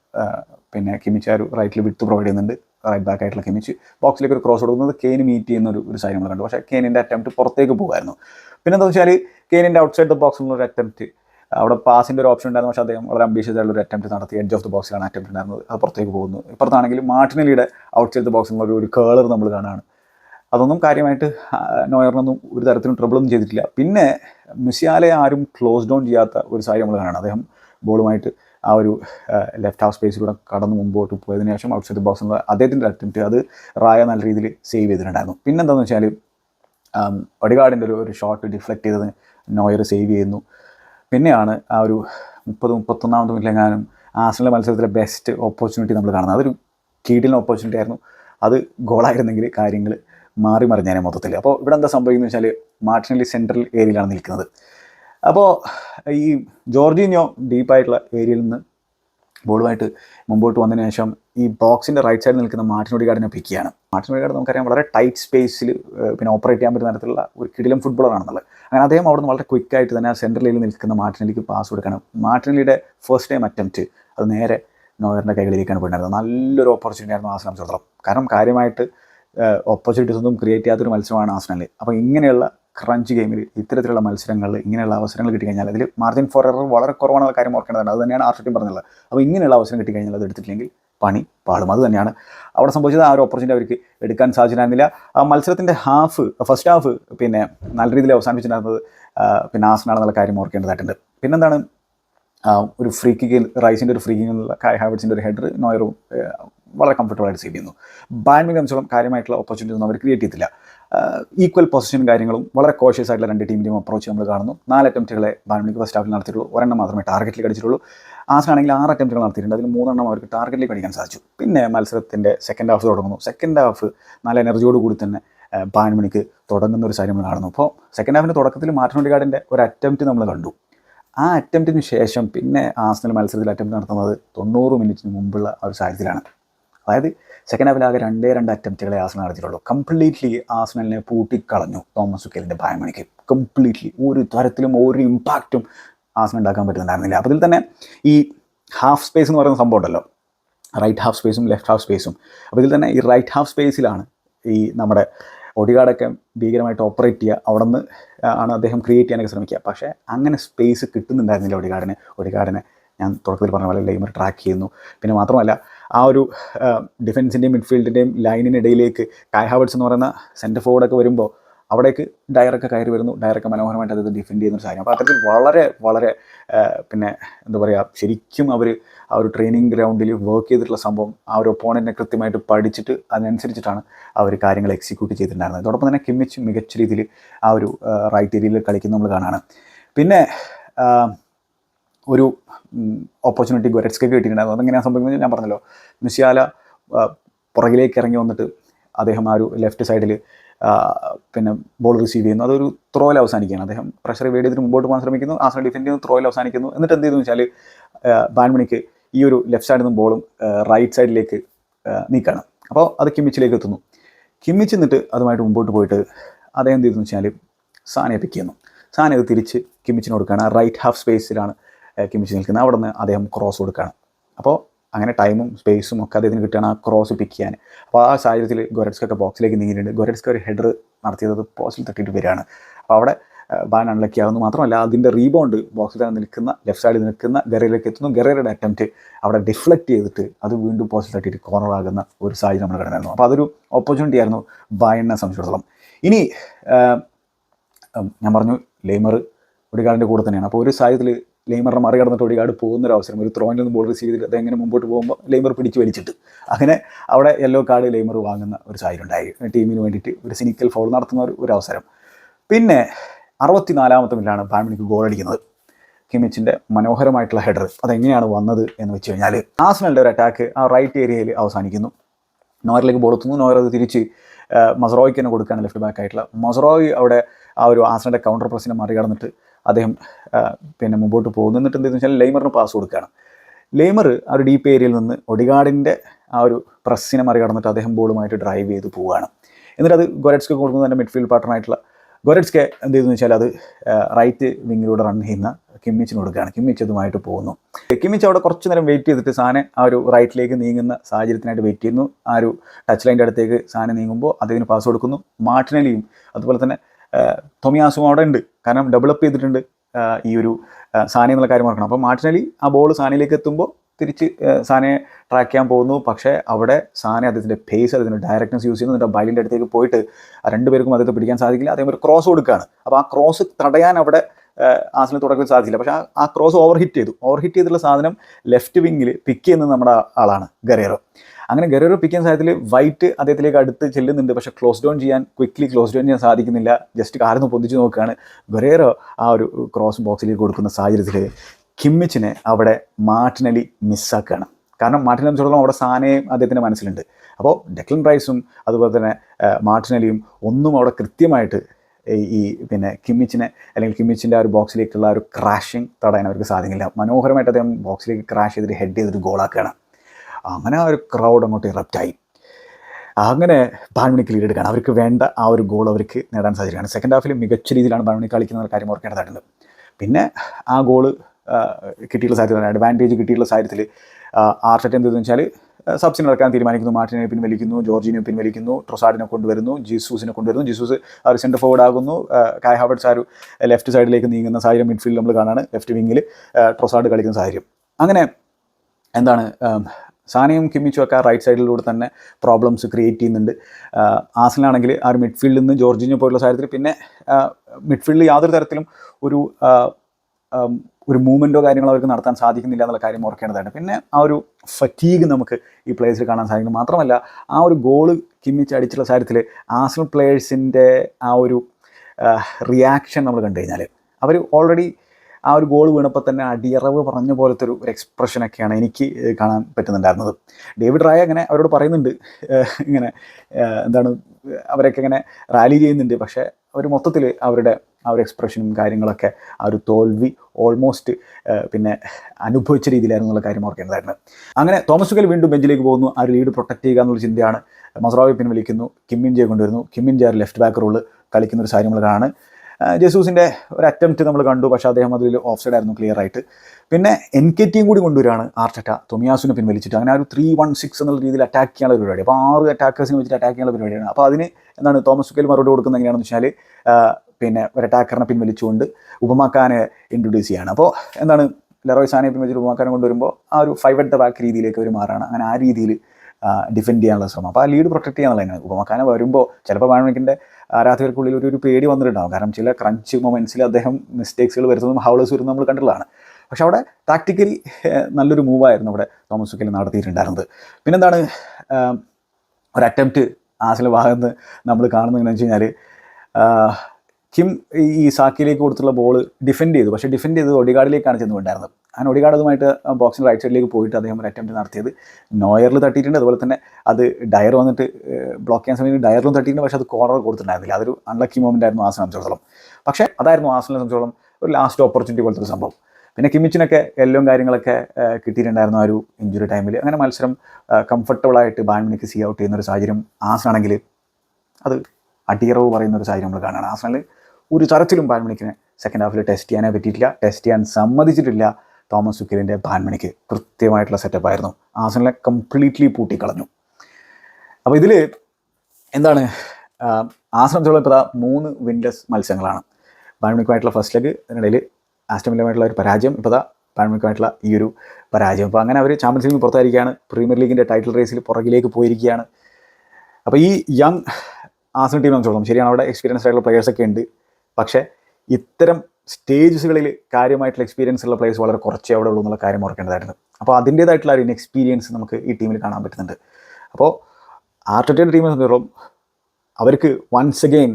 പിന്നെ കിമ്മിച്ച് ആ ഒരു റൈറ്റിൽ വിട്ട് പ്രൊവൈഡ് ചെയ്യുന്നുണ്ട്. റൈറ്റ് ബാക്ക് ആയിട്ടുള്ള കിമിച്ച് ബോക്സിലേക്ക് ഒരു ക്രോസ് കൊടുക്കുന്നത് കെയിന് മീറ്റ് ചെയ്യുന്ന ഒരു ഒരു നമ്മൾ കണ്ടു. പക്ഷേ കെയിനിന്റെ അറ്റംപ്റ്റ് പുറത്തേക്ക് പോകുമായിരുന്നു. പിന്നെ എന്താ വെച്ചാൽ കെയിനിന്റെ ഔട്ട്സൈഡ് ദ ബോക്സിലുള്ള ഒരു അറ്റംപ്റ്റ് അവിടെ പാസിന്റെ ഒരു ഓപ്ഷൻ ഉണ്ടായിരുന്നു. പക്ഷേ അദ്ദേഹം വളരെ അംബീഷ്യസ് ആയിട്ടുള്ള ഒരു അറ്റംപ്റ്റ് നടത്തി. എഡ്ജ് ഓഫ് ദ ബോക്സിലാണ് അറ്റംപ്റ്റ് ഉണ്ടായിരുന്നത്. അത് പുറത്തേക്ക് പോകുന്നു. ഇപ്പുറത്താണെങ്കിൽ മാർട്ടിനലിയുടെ ഔട്ട്സൈഡ് ദ ബോക്സിലുള്ള ഒരു കേളർ നമ്മൾ കാണുകയാണ്. അതൊന്നും കാര്യമായിട്ട് നോയറിനൊന്നും ഒരു തരത്തിലും ട്രബിളൊന്നും ചെയ്തിട്ടില്ല. പിന്നെ മിസിയാലെ ആരും ക്ലോസ് ഡൗൺ ചെയ്യാത്ത ഒരു സാഹചര്യം നമ്മൾ കാണാം അദ്ദേഹം ബോളുമായിട്ട് ആ ഒരു ലെഫ്റ്റ് ഹാഫ് സ്പേസിലൂടെ കടന്നു മുമ്പോട്ട് പോയതിനു ശേഷം ഔട്ട്സൈഡ് ബോക്സ് എന്നുള്ള അദ്ദേഹത്തിന്റെ അറ്റംപ്റ്റ് അത് റായ നല്ല രീതിയിൽ സേവ് ചെയ്തിട്ടുണ്ടായിരുന്നു. പിന്നെന്താണെന്ന് വെച്ചാൽ ഒടികാടിന്റെ ഒരു ഒരു ഷോട്ട് ഡിഫ്ലക്റ്റ് ചെയ്തത് നോയർ സേവ് ചെയ്യുന്നു. പിന്നെയാണ് ആ ഒരു മുപ്പത് മുപ്പത്തൊന്നാമത് മിനിറ്റിലെങ്ങാനും ആസ്ട്രേലിയ മത്സരത്തിലെ ബെസ്റ്റ് ഓപ്പർച്യൂണിറ്റി നമ്മൾ കാണുന്നത്. അതൊരു കീടിലിന് ഓപ്പർച്യൂണിറ്റി ആയിരുന്നു. അത് ഗോളായിരുന്നെങ്കിൽ കാര്യങ്ങൾ മാറി മറിഞ്ഞാനേ മൊത്തത്തിൽ. അപ്പോൾ ഇവിടെ എന്താ സംഭവിക്കുന്നത് വെച്ചാൽ മാർട്ടിനലി സെൻട്രൽ ഏരിയയിലാണ് നിൽക്കുന്നത്. അപ്പോൾ ഈ ജോർജീനിയോ ഡീപ്പായിട്ടുള്ള ഏരിയയിൽ നിന്ന് ബോളുമായിട്ട് മുമ്പോട്ട് വന്നതിന് ശേഷം ഈ ബോക്സിന്റെ റൈറ്റ് സൈഡിൽ നിൽക്കുന്ന മാർട്ടിൻ ഒടികാടിനെ പിക്ക് ചെയ്യാണ്. മാർട്ടിൻ ഒടികാട് നമുക്കറിയാം വളരെ ടൈറ്റ് സ്പേസിൽ പിന്നെ ഓപ്പറേറ്റ് ചെയ്യാൻ പറ്റുന്ന തരത്തിലുള്ള ഒരു കിടിലം ഫുട്ബോളറാണെന്നുള്ളത് അങ്ങനെ അദ്ദേഹം അവിടെ നിന്ന് വളരെ ക്വിക്കായിട്ട് തന്നെ ആ സെൻട്രലിൽ നിൽക്കുന്ന മാർട്ടിനലിക്ക് പാസ് കൊടുക്കണം. മാർട്ടിനലിയുടെ ഫസ്റ്റ് ടൈം അറ്റംപ്റ്റ് അത് നേരെ നോയറിന്റെ കൈകളിലേക്കാണ് പോയിട്ടുണ്ടായിരുന്നത്. നല്ലൊരു ഓപ്പർച്യൂണിറ്റി ആയിരുന്നു ആ സംബന്ധിച്ചിടത്തോളം കാരണം കാര്യമായിട്ട് ഓപ്പർച്യൂണിറ്റീസ് ഒന്നും ക്രിയേറ്റ് ചെയ്യാത്തൊരു മത്സരമാണ് ആസ്നൽ അപ്പോൾ ഇങ്ങനെയുള്ള ക്രഞ്ച് ഗെയിമിൽ ഇത്തരത്തിലുള്ള മത്സരങ്ങളിൽ ഇങ്ങനെയുള്ള അവസരങ്ങൾ കിട്ടിക്കഴിഞ്ഞാൽ അതിൽ മാർജിൻ ഫോർ എറർ വളരെ കുറവാണെന്ന കാര്യം ഓർക്കേണ്ടതാണ് അത് തന്നെയാണ് ആർട്ടിയും പറഞ്ഞത് അപ്പോൾ ഇങ്ങനെയുള്ള അവസരം കിട്ടിക്കഴിഞ്ഞാൽ അത് എടുത്തിട്ടില്ലെങ്കിൽ പണി പാടും അത് തന്നെയാണ് അവിടെ സംഭവിച്ചത്. ആ ഒരു ഓപ്പർച്യൂണിറ്റി അവർക്ക് എടുക്കാൻ സാധിച്ചിട്ടുണ്ടായിരുന്നില്ല ആ മത്സരത്തിന്റെ ഹാഫ് ഫസ്റ്റ് ഹാഫ് പിന്നെ നല്ല രീതിയിൽ അവസാനിപ്പിച്ചിട്ടുണ്ടായിരുന്നത് പിന്നെ ആസനാണെന്നുള്ള കാര്യം ഓർക്കേണ്ടതായിട്ടുണ്ട്. പിന്നെന്താണ്? ഒരു ഫ്രീ കിക്ക് റൈസിന്റെ ഒരു ഫ്രീ കിക്ക് ഹാബിറ്റ്സിന്റെ ഒരു ഹെഡർ നോയറും വളരെ കംഫർട്ടബിൾ ആയിട്ട് സേവ് ചെയ്യുന്നു. ബാൻമിനെ സംബന്ധിച്ചോളം കാര്യമായിട്ടുള്ള ഓപ്പർച്യൂണിറ്റി ഒന്നും അവർ ക്രിയേറ്റ് ചെയ്തില്ല ഈക്വൽ പൊസിഷനും കാര്യങ്ങളും വളരെ കോഷ്യസ് ആയിട്ടുള്ള രണ്ട് ടീമിന്റെയും അപ്രോച്ച് നമ്മൾ കാണുന്നു. നാല് അറ്റംപ്റ്റുകളെ ബാൻമിക്ക് ഫസ്റ്റ് ഹാഫിൽ നടത്തിയിട്ടുള്ളൂ. ഒരെണ്ണം മാത്രമേ ടാർഗറ്റിൽ കടിച്ചിട്ടുള്ളൂ ആസാണെങ്കിൽ ആറ് അറ്റംപ്റ്റുകൾ നടത്തിയിട്ടുണ്ട്. അതിൽ മൂന്നെണ്ണം അവർക്ക് ടാർഗറ്റിൽ കടിക്കാൻ സാധിച്ചു. പിന്നെ മത്സരത്തിന്റെ സെക്കൻഡ് ഹാഫ് തുടങ്ങുന്നു. സെക്കൻഡ് ഹാഫ് നല്ല എനർജിയോട് കൂടി തന്നെ ബാൻ മണിക്ക് തുടങ്ങുന്ന ഒരു സാഹചര്യം കാണുന്നു. അപ്പോൾ സെക്കൻഡ് ഹാഫിന്റെ തുടക്കത്തിൽ മാർട്ടിൻ ഒഡിഗാർഡിന്റെ ഒരു അറ്റംപ്റ്റ് നമ്മൾ കണ്ടു. ആ അറ്റംപ്റ്റിന് ശേഷം പിന്നെ ആസ്നൽ മത്സരത്തിൽ അറ്റംപ്റ്റ് നടത്തുന്നത് തൊണ്ണൂറ് മിനിറ്റിന് മുമ്പുള്ള ഒരു സാഹചര്യത്തിലാണ്. അതായത് സെക്കൻഡ് ഹാഫിൽ ആകെ രണ്ടേ രണ്ട് അറ്റംപ്റ്റുകളെ ആസ്നൽ നടത്തിയിട്ടുള്ളൂ. കംപ്ലീറ്റ്ലി ആസനലിനെ പൂട്ടിക്കളഞ്ഞു തോമസ് സുക്കേലിന്റെ ഭയമണിക്ക് കംപ്ലീറ്റ്ലി ഒരു തരത്തിലും ഒരു ഇമ്പാക്റ്റും ആസന ഉണ്ടാക്കാൻ പറ്റുന്നുണ്ടായിരുന്നില്ല. അപ്പോൾ ഇതിൽ തന്നെ ഈ ഹാഫ് സ്പേസ് എന്ന് പറയുന്ന സംഭവം ഉണ്ടല്ലോ. റൈറ്റ് ഹാഫ് സ്പേസും ലെഫ്റ്റ് ഹാഫ് സ്പേസും അപ്പോൾ ഇതിൽ തന്നെ ഈ റൈറ്റ് ഹാഫ് സ്പേസിലാണ് ഈ നമ്മുടെ ഒടികാടൊക്കെ ഭീകരമായിട്ട് ഓപ്പറേറ്റ് ചെയ്യുക. അവിടെ നിന്ന് ആണ് അദ്ദേഹം ക്രിയേറ്റ് ചെയ്യാനൊക്കെ ശ്രമിക്കുക. പക്ഷേ അങ്ങനെ സ്പേസ് കിട്ടുന്നുണ്ടായിരുന്നില്ല ഒടികാടിന് ഒടികാടിനെ ഞാൻ തുടക്കത്തിൽ പറഞ്ഞ പോലെ ലെയ്മർ ട്രാക്ക് ചെയ്യുന്നു. പിന്നെ മാത്രമല്ല ആ ഒരു ഡിഫൻസിന്റെയും മിഡ്ഫീൽഡിന്റെയും ലൈനിനിടയിലേക്ക് കായ് എന്ന് പറയുന്ന സെന്റർ ഫോർഡൊക്കെ വരുമ്പോൾ അവിടേക്ക് ഡയറൊക്കെ കയറി വരുന്നു. ഡയറൊക്കെ മനോഹരമായിട്ട് അത് ഡിഫെൻഡ് ചെയ്യുന്ന ഒരു സാധനം അപ്പോൾ അത്തരത്തിൽ വളരെ വളരെ പിന്നെ എന്താ പറയുക ശരിക്കും അവർ ആ ഒരു ട്രെയിനിങ് ഗ്രൗണ്ടിൽ വർക്ക് ചെയ്തിട്ടുള്ള സംഭവം ആ ഒരു ഒപ്പോണന്റിനെ കൃത്യമായിട്ട് പഠിച്ചിട്ട് അതിനനുസരിച്ചിട്ടാണ് അവർ കാര്യങ്ങൾ എക്സിക്യൂട്ട് ചെയ്തിട്ടുണ്ടായിരുന്നത്. അതോടൊപ്പം തന്നെ കിമ്മിച്ച് മികച്ച രീതിയിൽ ആ ഒരു റൈറ്റ് ഏരിയയിൽ കളിക്കുന്ന നമ്മൾ കാണാണ്. പിന്നെ ഒരു ഓപ്പർച്യൂണിറ്റി ഗൊരറ്റ്സ്ക്ക് കിട്ടിയിട്ടുണ്ടായിരുന്നു. അതെങ്ങനെയാണ് സംഭവിക്കുന്നത് ഞാൻ പറഞ്ഞല്ലോ. മുസിയാല പുറകിലേക്ക് ഇറങ്ങി വന്നിട്ട് അദ്ദേഹം ആ ഒരു ലെഫ്റ്റ് സൈഡിൽ പിന്നെ ബോൾ റിസീവ് ചെയ്യുന്നു. അതൊരു ത്രോയിൽ അവസാനിക്കുകയാണ്. അദ്ദേഹം പ്രഷർ വേഡ് ചെയ്തിട്ട് മുമ്പോട്ട് പോകാൻ ശ്രമിക്കുന്നു. ആ സൈഡ് ഡിഫെൻഡ് ചെയ്യുന്നു ത്രോയിൽ അവസാനിക്കുന്നു. എന്നിട്ട് എന്ത് ചെയ്തു വെച്ചാൽ ബാൻമണിക്ക് ഈ ഒരു ലെഫ്റ്റ് സൈഡിൽ നിന്നും ബോളും റൈറ്റ് സൈഡിലേക്ക് നീക്കാണ്. അപ്പോൾ അത് കിമ്മിച്ചിലേക്ക് എത്തുന്നു. കിമ്മിച്ച് എന്നിട്ട് അതുമായിട്ട് മുമ്പോട്ട് പോയിട്ട് അദ്ദേഹം എന്ത് ചെയ്തെന്ന് വെച്ചാൽ സാനയെ പിക്ക് ചെയ്യുന്നു. സാന തിരിച്ച് കിമ്മിച്ചിന് കൊടുക്കുകയാണ്. റൈറ്റ് ഹാഫ് സ്പേസിലാണ് കിമ്മിച്ച് നിൽക്കുന്നത് അവിടെ നിന്ന് അദ്ദേഹം ക്രോസ് കൊടുക്കുകയാണ് അപ്പോൾ അങ്ങനെ ടൈമും സ്പേസും ഒക്കെ അദ്ദേഹത്തിന് കിട്ടുകയാണ് ആ ക്രോസ് പിക്ക് ചെയ്യാൻ. അപ്പോൾ ആ സാഹചര്യത്തിൽ ഒക്കെ ബോക്സിലേക്ക് നീങ്ങിയിട്ടുണ്ട്. ഗൊരറ്റ്സ്ക്ക് ഒരു ഹെഡർ നടത്തിയത് പോസ്റ്റിൽ തട്ടിയിട്ട് വരികയാണ്. അപ്പോൾ അവിടെ ബാൻ അൺലക്കി മാത്രമല്ല അതിന്റെ റീബൗണ്ട് ബോക്സിൽ തന്നെ നിൽക്കുന്ന ലെഫ്റ്റ് സൈഡിൽ നിൽക്കുന്ന ഗറയിലേക്ക് എത്തുന്നു. ഗറയുടെ അറ്റംപ്റ്റ് അവിടെ ഡിഫ്ലക്റ്റ് ചെയ്തിട്ട് അത് വീണ്ടും പോസ്റ്റിൽ തട്ടിയിട്ട് കോർണർ ആകുന്ന ഒരു സാഹചര്യം നമ്മൾ കിടന്നായിരുന്നു അപ്പോൾ അതൊരു ഓപ്പർച്യൂണിറ്റി ആയിരുന്നു ബായനെ സംബന്ധിച്ചിടത്തോളം. ഇനി ഞാൻ പറഞ്ഞു ലെയ്മർ ഒടികാടിന്റെ കൂടെ തന്നെയാണ്. അപ്പോൾ ഒരു സാഹചര്യത്തിൽ ലെയ്മറിനെ മറികടന്നിട്ട് ഒടികാട് പോകുന്ന ഒരു അവസരം ഒരു ത്രോയിൽ നിന്ന് ബോൾ റിസീവ് ചെയ്തിട്ട് അതെങ്ങനെ മുമ്പോട്ട് പോകുമ്പോൾ ലെയ്മർ പിടിച്ച് വലിച്ചിട്ട്. അങ്ങനെ അവിടെ യെല്ലോ കാർഡ് ലെയ്മർ വാങ്ങുന്ന ഒരു സാഹചര്യം ഉണ്ടായി ടീമിന് വേണ്ടിയിട്ട് ഒരു സിനിക്കൽ ഫൗൾ നടത്തുന്ന ഒരു ഒരു അവസരം. പിന്നെ അറുപത്തിനാലാമത്തെ മിനിറ്റാണ് ബാമിനിക്ക് ഗോൾ അടിക്കുന്നത്. കിമിച്ചിന്റെ മനോഹരമായിട്ടുള്ള ഹെഡർ അതെങ്ങനെയാണ് വന്നത് എന്ന് വെച്ച് കഴിഞ്ഞാൽ ആസ്നലിന്റെ ഒരു അറ്റാക്ക് ആ റൈറ്റ് ഏരിയയിൽ അവസാനിക്കുന്നു. നോയറിലേക്ക് ബോൾ എത്തുന്നു. നോയർ അത് തിരിച്ച് മസറോയ്ക്ക് തന്നെ കൊടുക്കുകയാണ് ലെഫ്റ്റ് ബാക്ക് ആയിട്ടുള്ള. മസറോയ് അവിടെ ആ ഒരു ആസ്നലിന്റെ കൗണ്ടർ പ്രസിനെ മറികടന്നിട്ട് അദ്ദേഹം പിന്നെ മുമ്പോട്ട് പോകുന്നു. എന്നിട്ട് എന്തെന്ന് വെച്ചാൽ ലെയ്മറിന് പാസ് കൊടുക്കുകയാണ്. ലെയ്മർ ആ ഒരു ഡീപ്പ് ഏരിയയിൽ നിന്ന് ഒഡിഗാർഡിന്റെ ആ ഒരു പ്രസ്സിനെ മറികടന്നിട്ട് അദ്ദേഹം ബോളുമായിട്ട് ഡ്രൈവ് ചെയ്ത് പോവുകയാണ്. എന്നിട്ട് അത് ഗൊരറ്റ്സ്ക്ക് കൊടുക്കുന്ന തന്നെ മിഡ്ഫീൽഡ് പാർട്ടണായിട്ടുള്ള ഗൊരറ്റ്സ്ക്ക് എന്ത് ചെയ്തെന്ന് വെച്ചാൽ അത് റൈറ്റ് വിങ്ങിലൂടെ റൺ ചെയ്യുന്ന കിമ്മിച്ചിന് കൊടുക്കുകയാണ്. കിമ്മിച്ച് അതുമായിട്ട് പോകുന്നു. കിമ്മിച്ച് അവിടെ കുറച്ച് നേരം വെയിറ്റ് ചെയ്തിട്ട് സാനെ ആ ഒരു റൈറ്റിലേക്ക് നീങ്ങുന്ന സാഹചര്യത്തിനായിട്ട് വെയിറ്റ് ചെയ്യുന്നു. ആ ഒരു ടച്ച് ലൈന്റെ അടുത്തേക്ക് സാനെ നീങ്ങുമ്പോൾ അദ്ദേഹത്തിന് പാസ് കൊടുക്കുന്നു. മാർട്ടിനലിയും അതുപോലെ തന്നെ തൊമിയാസും അവിടെ ഉണ്ട്. കാരണം ഡെവലപ്പ് ചെയ്തിട്ടുണ്ട് ഈ ഒരു സാനെ എന്നുള്ള കാര്യം ഓർക്കണം. അപ്പോൾ മാർട്ടിനലി ആ ബോൾ സാനയിലേക്ക് എത്തുമ്പോൾ തിരിച്ച് സാനയെ ട്രാക്ക് ചെയ്യാൻ പോകുന്നു. പക്ഷേ അവിടെ സാനെ അദ്ദേഹത്തിന്റെ പേസ് അദ്ദേഹത്തിന്റെ ഡയറക്ട്നസ് യൂസ് ചെയ്യുന്നു. എന്നിട്ട് ബൈലിന്റെ അടുത്തേക്ക് പോയിട്ട് രണ്ടുപേർക്കും അദ്ദേഹത്തെ പിടിക്കാൻ സാധിക്കില്ല. അദ്ദേഹം ഒരു ക്രോസ് കൊടുക്കുകയാണ്. അപ്പോൾ ആ ക്രോസ് തടയാൻ അവിടെ ആസിന് തുടക്കത്തിൽ സാധിച്ചില്ല. പക്ഷേ ആ- ആ ക്രോസ് ഓവർ ഹിറ്റ് ചെയ്തു. ഓവർ ഹിറ്റ് ചെയ്തിട്ടുള്ള സാധനം ലെഫ്റ്റ് വിങ്ങിൽ പിക്ക് ചെയ്യുന്നത് നമ്മുടെ ആളാണ് ഗറേറോ അങ്ങനെ ഗറേറോ പിക്ക് ചെയ്യുന്ന സാഹചര്യത്തിൽ വൈറ്റ് അദ്ദേഹത്തിലേക്ക് അടുത്ത് ചെല്ലുന്നുണ്ട്. പക്ഷേ ക്ലോസ് ഡൗൺ ചെയ്യാൻ ക്വിക്ക്ലി ക്ലോസ് ഡൗൺ ചെയ്യാൻ സാധിക്കുന്നില്ല. ജസ്റ്റ് കാർന്ന് പൊന്തിച്ച് നോക്കുകയാണ്. ഗറേറോ ആ ഒരു ക്രോസ് ബോക്സിലേക്ക് കൊടുക്കുന്ന സാഹചര്യത്തിൽ കിമ്മിച്ചിനെ അവിടെ മാർട്ടിനലി മിസ്സാക്കുകയാണ് കാരണം മാർട്ടിനെ സംബന്ധിച്ചിടത്തോളം അവിടെ സാനയും അദ്ദേഹത്തിന്റെ മനസ്സിലുണ്ട്. അപ്പോൾ ഡെക്ലൻ റൈസും അതുപോലെ തന്നെ മാർട്ടിനലിയും ഒന്നും അവിടെ കൃത്യമായിട്ട് ഈ- പിന്നെ കിമ്മിച്ചിനെ അല്ലെങ്കിൽ കിമ്മിച്ചിന്റെ ആ ഒരു ബോക്സിലേക്കുള്ള ഒരു ക്രാഷിങ് തടയാൻ അവർക്ക് സാധിക്കില്ല. മനോഹരമായിട്ട് അദ്ദേഹം ബോക്സിലേക്ക് ക്രാഷ് ചെയ്തിട്ട് ഹെഡ് ചെയ്തിട്ട് ഗോളാക്കുകയാണ് അങ്ങനെ ആ ഒരു ക്രൗഡ് അങ്ങോട്ട് ഇറപ്റ്റായി അങ്ങനെ ബാൻമണിക്ക് ലീഡ് എടുക്കുകയാണ് അവർക്ക് വേണ്ട ആ ഒരു ഗോൾ അവർക്ക് നേടാൻ സാധിക്കുകയാണ് സെക്കൻഡ് ഹാഫിൽ മികച്ച രീതിയിലാണ് ബാൻമണി കളിക്കുന്ന കാര്യം ഓർക്കേണ്ടതായിട്ടുണ്ട്. പിന്നെ ആ ഗോൾ കിട്ടിയുള്ള സാഹചര്യത്തിൽ അഡ്വാന്റേജ് കിട്ടിയുള്ള സാഹചര്യത്തിൽ ആർട്ടറ്റ് എന്തെന്ന് വെച്ചാൽ സബ്സിനെ ഇറക്കാൻ തീരുമാനിക്കുന്നു. മാർട്ടിനെ പിൻവലിക്കുന്നു ജോർജിനെ പിൻവലിക്കുന്നു ട്രൊസാഡിനെ കൊണ്ടുവരുന്നു ജീസൂസിനെ കൊണ്ടുവരുന്നു. ജീസൂസ് അവർ സെന്റർ ഫോർവേഡ് ആകുന്നു. കായ് ഹാവർട്സ് ആ ഒരു ലെഫ്റ്റ് സൈഡിലേക്ക് നീങ്ങുന്ന സാഹചര്യം മിഡ്ഫീൽഡ് നമ്മൾ കാണാണ്. ലെഫ്റ്റ് വിങ്ങിൽ ട്രൊസാഡ് കളിക്കുന്ന സാഹചര്യം. അങ്ങനെ എന്താണ് സാനയും കിമ്മിച്ചും ഒക്കെ റൈറ്റ് സൈഡിലൂടെ തന്നെ പ്രോബ്ലംസ് ക്രിയേറ്റ് ചെയ്യുന്നുണ്ട്. ആസിലാണെങ്കിൽ ആ ഒരു മിഡ്ഫീൽഡിൽ നിന്ന് ജോർജിഞ്ഞോ പോലുള്ള സാഹചര്യത്തിൽ പിന്നെ മിഡ്ഫീൽഡിൽ യാതൊരു തരത്തിലും ഒരു ഒരു മൂവ്മെന്റോ കാര്യങ്ങളോ അവർക്ക് നടത്താൻ സാധിക്കുന്നില്ല എന്നുള്ള കാര്യം ഓർക്കേണ്ടതായിട്ട് പിന്നെ ആ ഒരു ഫറ്റീഗ് നമുക്ക് ഈ പ്ലേയേഴ്സിൽ കാണാൻ സാധിക്കുന്നു. മാത്രമല്ല ആ ഒരു ഗോൾ കിമ്മിച്ച് അടിച്ചുള്ള സാഹചര്യത്തിൽ ആസൽ പ്ലേയേഴ്സിന്റെ ആ ഒരു റിയാക്ഷൻ നമ്മൾ കണ്ടു കഴിഞ്ഞാൽ അവർ ഓൾറെഡി ആ ഒരു ഗോൾ വീണപ്പോൾ തന്നെ അടിയറവ് പറഞ്ഞ പോലത്തെ ഒരു എക്സ്പ്രഷനൊക്കെയാണ് എനിക്ക് കാണാൻ പറ്റുന്നുണ്ടായിരുന്നത്. ഡേവിഡ് റായ അങ്ങനെ അവരോട് പറയുന്നുണ്ട്. ഇങ്ങനെ എന്താണ് അവരൊക്കെ ഇങ്ങനെ റാലി ചെയ്യുന്നുണ്ട്. പക്ഷേ അവർ മൊത്തത്തിൽ അവരുടെ ആ ഒരു എക്സ്പ്രഷനും കാര്യങ്ങളൊക്കെ ആ ഒരു തോൽവി ഓൾമോസ്റ്റ് പിന്നെ അനുഭവിച്ച രീതിയിലായിരുന്നു എന്നുള്ള കാര്യം ഓർക്കേണ്ടതായിരുന്നു. അങ്ങനെ തോമസ് ഗൽ വീണ്ടും ബെഞ്ചിലേക്ക് പോകുന്നു. ആ ഒരു ലീഡ് പ്രൊട്ടക്ട് ചെയ്യുക എന്നുള്ള ചിന്തയാണ്. മസറാവി പിൻവലിക്കുന്നു. കിമ്മിൻ ജെ കൊണ്ടുവരുന്നു. കിമ്മിൻ ജെ ലെഫ്റ്റ് ബാക്ക് റോൾ കളിക്കുന്ന ഒരു സാഹചര്യം നമ്മളാണ് ജസൂസിന്റെ ഒരു അറ്റംപ്റ്റ് നമ്മൾ കണ്ടു പക്ഷേ അദ്ദേഹം അതിൽ ഓഫ് സൈഡ് ആയിരുന്നു ക്ലിയർ ആയിട്ട്. പിന്നെ എൻ കെ ടിയും കൂടി കൊണ്ടുവരികയാണ് ആർട്ടറ്റ. തൊമിയാസിനെ പിൻവലിച്ചിട്ട്. അങ്ങനെ ആ ഒരു ത്രീ വൺ സിക്സ് എന്നുള്ള രീതിയിൽ അറ്റാക്ക് ചെയ്യാനുള്ള ഒരു പരിപാടി. അപ്പോൾ ആറ് അറ്റാക്കേഴ്സിനെ വെച്ചിട്ട് അറ്റാക്ക് ചെയ്യാനുള്ള പരിപാടിയാണ്. അപ്പോൾ അതിന് എന്താണ് തോമസ് സുക്കേൽ മറുപടി കൊടുക്കുന്നത് എങ്ങനെയാണെന്ന് വെച്ചാൽ പിന്നെ ഒരു അറ്റാക്കറിനെ പിൻവലിച്ചുകൊണ്ട് ഉപമാക്കാനെ ഇൻട്രൊഡ്യൂസ് ചെയ്യാണ്. അപ്പോൾ എന്താണ് ലെറോയ് സാനെ പിൻവലിച്ചിട്ട് ഉപമാക്കാനെ കൊണ്ടുവരുമ്പോൾ ആ ഒരു ഫൈവ് അറ്റ് ദ ബാക്ക് രീതിയിലേക്ക് അവർ മാറാണ്. അങ്ങനെ ആ രീതിയിൽ ഡിഫെൻഡ് ചെയ്യാനുള്ള ശ്രമം. അപ്പോൾ ആ ലീഡ് പ്രൊട്ടക്ട് ചെയ്യാനുള്ള ഉപമാക്കാനെ വരുമ്പോൾ ചിലപ്പോൾ ബാഴ്മിക്കിന്റെ ആരാധകർക്കുള്ളിൽ ഒരു ഒരു പേടി വന്നിട്ടുണ്ടാവും. കാരണം ചില ക്രഞ്ച് മൊമെന്റ്സിൽ അദ്ദേഹം മിസ്റ്റേക്സുകൾ വരുന്നതും ഹൗളേഴ്സ് വരുന്നതും നമ്മൾ കണ്ടിട്ടുള്ളതാണ്. പക്ഷെ അവിടെ ടാക്ടിക്കലി നല്ലൊരു മൂവായിരുന്നു അവിടെ തോമസ് സുക്കൽ നടത്തിയിട്ടുണ്ടായിരുന്നത്. പിന്നെന്താണ് ഒരു അറ്റംപ്റ്റ് ആസിലെ ഭാഗത്ത് നമ്മൾ കാണുന്നത് എങ്ങനെയാണെന്ന് വെച്ച് കഴിഞ്ഞാൽ കിം ഈ സാക്കിലേക്ക് കൊടുത്തുള്ള ബോൾ ഡിഫെൻഡ് ചെയ്തു. പക്ഷേ ഡിഫെൻഡ് ചെയ്തത് ഒടികാടിലേക്കാണ് ചെന്നുകൊണ്ടായിരുന്നത്. അങ്ങനെ ഒടികാട് അതുമായിട്ട് ബോക്സിന്റെ റൈറ്റ് സൈഡിലേക്ക് പോയിട്ട് അദ്ദേഹം ഒരു അറ്റംപ്റ്റ് നടത്തിയത്. നോയറിൽ തട്ടിയിട്ടുണ്ട്. അതുപോലെ തന്നെ അത് ഡയർ വന്നിട്ട് ബ്ലോക്ക് ചെയ്യാൻ സമയത്ത് ഡയറിലും തട്ടിയിട്ടുണ്ട്. പക്ഷേ അത് കോർണർ കൊടുത്തിട്ടുണ്ടായിരുന്നില്ല. അതൊരു അൺലക്കി മൂമെന്റ് ആയിരുന്നു ആസിനെ സംബന്ധിച്ചിടത്തോളം. പക്ഷേ അതായിരുന്നു ആസിനെ സംബന്ധിച്ചോളം ഒരു ലാസ്റ്റ് ഓപ്പർച്യൂണിറ്റി പോലത്തെ ഒരു സംഭവം. പിന്നെ കിമിച്ചിനൊക്കെ എല്ലോ കാര്യങ്ങളൊക്കെ ആ, കിട്ടിയിട്ടുണ്ടായിരുന്നു ആ ഒരു ഇഞ്ചുറി ടൈമിൽ അങ്ങനെ മത്സരം കംഫർട്ടബിളായിട്ട് ബാൻമിനിക്ക് സീ ഔട്ട് ചെയ്യുന്ന ഒരു സാഹചര്യം ആസനാണെങ്കിൽ അത് അടിയറവ് പറയുന്ന ഒരു സാഹചര്യം നമ്മൾ കാണുകയാണ്. ആസനിൽ ഒരു തരത്തിലും ബാൻമിനിക്കിനെ സെക്കൻഡ് ഹാഫിൽ ടെസ്റ്റ് ചെയ്യാനേ പറ്റിയിട്ടില്ല. ടെസ്റ്റ് ചെയ്യാൻ സമ്മതിച്ചിട്ടില്ല. തോമസ് സുക്കിലിന്റെ ബാൻമണിക്ക് കൃത്യമായിട്ടുള്ള സെറ്റപ്പ് ആയിരുന്നു. ആസനലെ കംപ്ലീറ്റ്ലി പൂട്ടിക്കളഞ്ഞു. അപ്പോൾ ഇതിൽ എന്താണ്? ആസനം ഇപ്പോൾ മൂന്ന് വിൻലെസ് മത്സരങ്ങളാണ്. ബാൻമണിക്കുമായിട്ടുള്ള ഫസ്റ്റ് ലെഗ് അതിനിടയിൽ ആസ്റ്റമിലുമായിട്ടുള്ള ഒരു പരാജയം ഇപ്പോൾ ബാൻമണിക്കുമായിട്ടുള്ള ഈ ഒരു പരാജയം. അപ്പോൾ അങ്ങനെ അവർ ചാമ്പ്യൻസ് ലീഗിൽ പുറത്തായിരിക്കുകയാണ് പ്രീമിയർ ലീഗിന്റെ ടൈറ്റിൽ റേസിൽ പുറകിലേക്ക് പോയിരിക്കുകയാണ്. അപ്പോൾ ഈ യങ് ആസന ടീം സംബന്ധിച്ചോളം ശരിയാണ് അവിടെ എക്സ്പീരിയൻസ് ആയിട്ടുള്ള പ്ലേയേഴ്സൊക്കെ ഉണ്ട്. പക്ഷേ ഇത്തരം സ്റ്റേജസുകളിൽ കാര്യമായിട്ടുള്ള എക്സ്പീരിയൻസ് ഉള്ള പ്ലേയേഴ്സ് വളരെ കുറച്ചേ അവിടെ ഉള്ളൂ എന്നുള്ള കാര്യം ഓർക്കേണ്ടതായിരുന്നു. അപ്പോൾ അതിന്റേതായിട്ടുള്ള ഒരു എക്സ്പീരിയൻസ് നമുക്ക് ഈ ടീമിൽ കാണാൻ പറ്റുന്നുണ്ട്. അപ്പോൾ ആർട്ടിയുടെ ടീമിനെ സംബന്ധിച്ചോളം അവർക്ക് വൺസ് അഗെയിൻ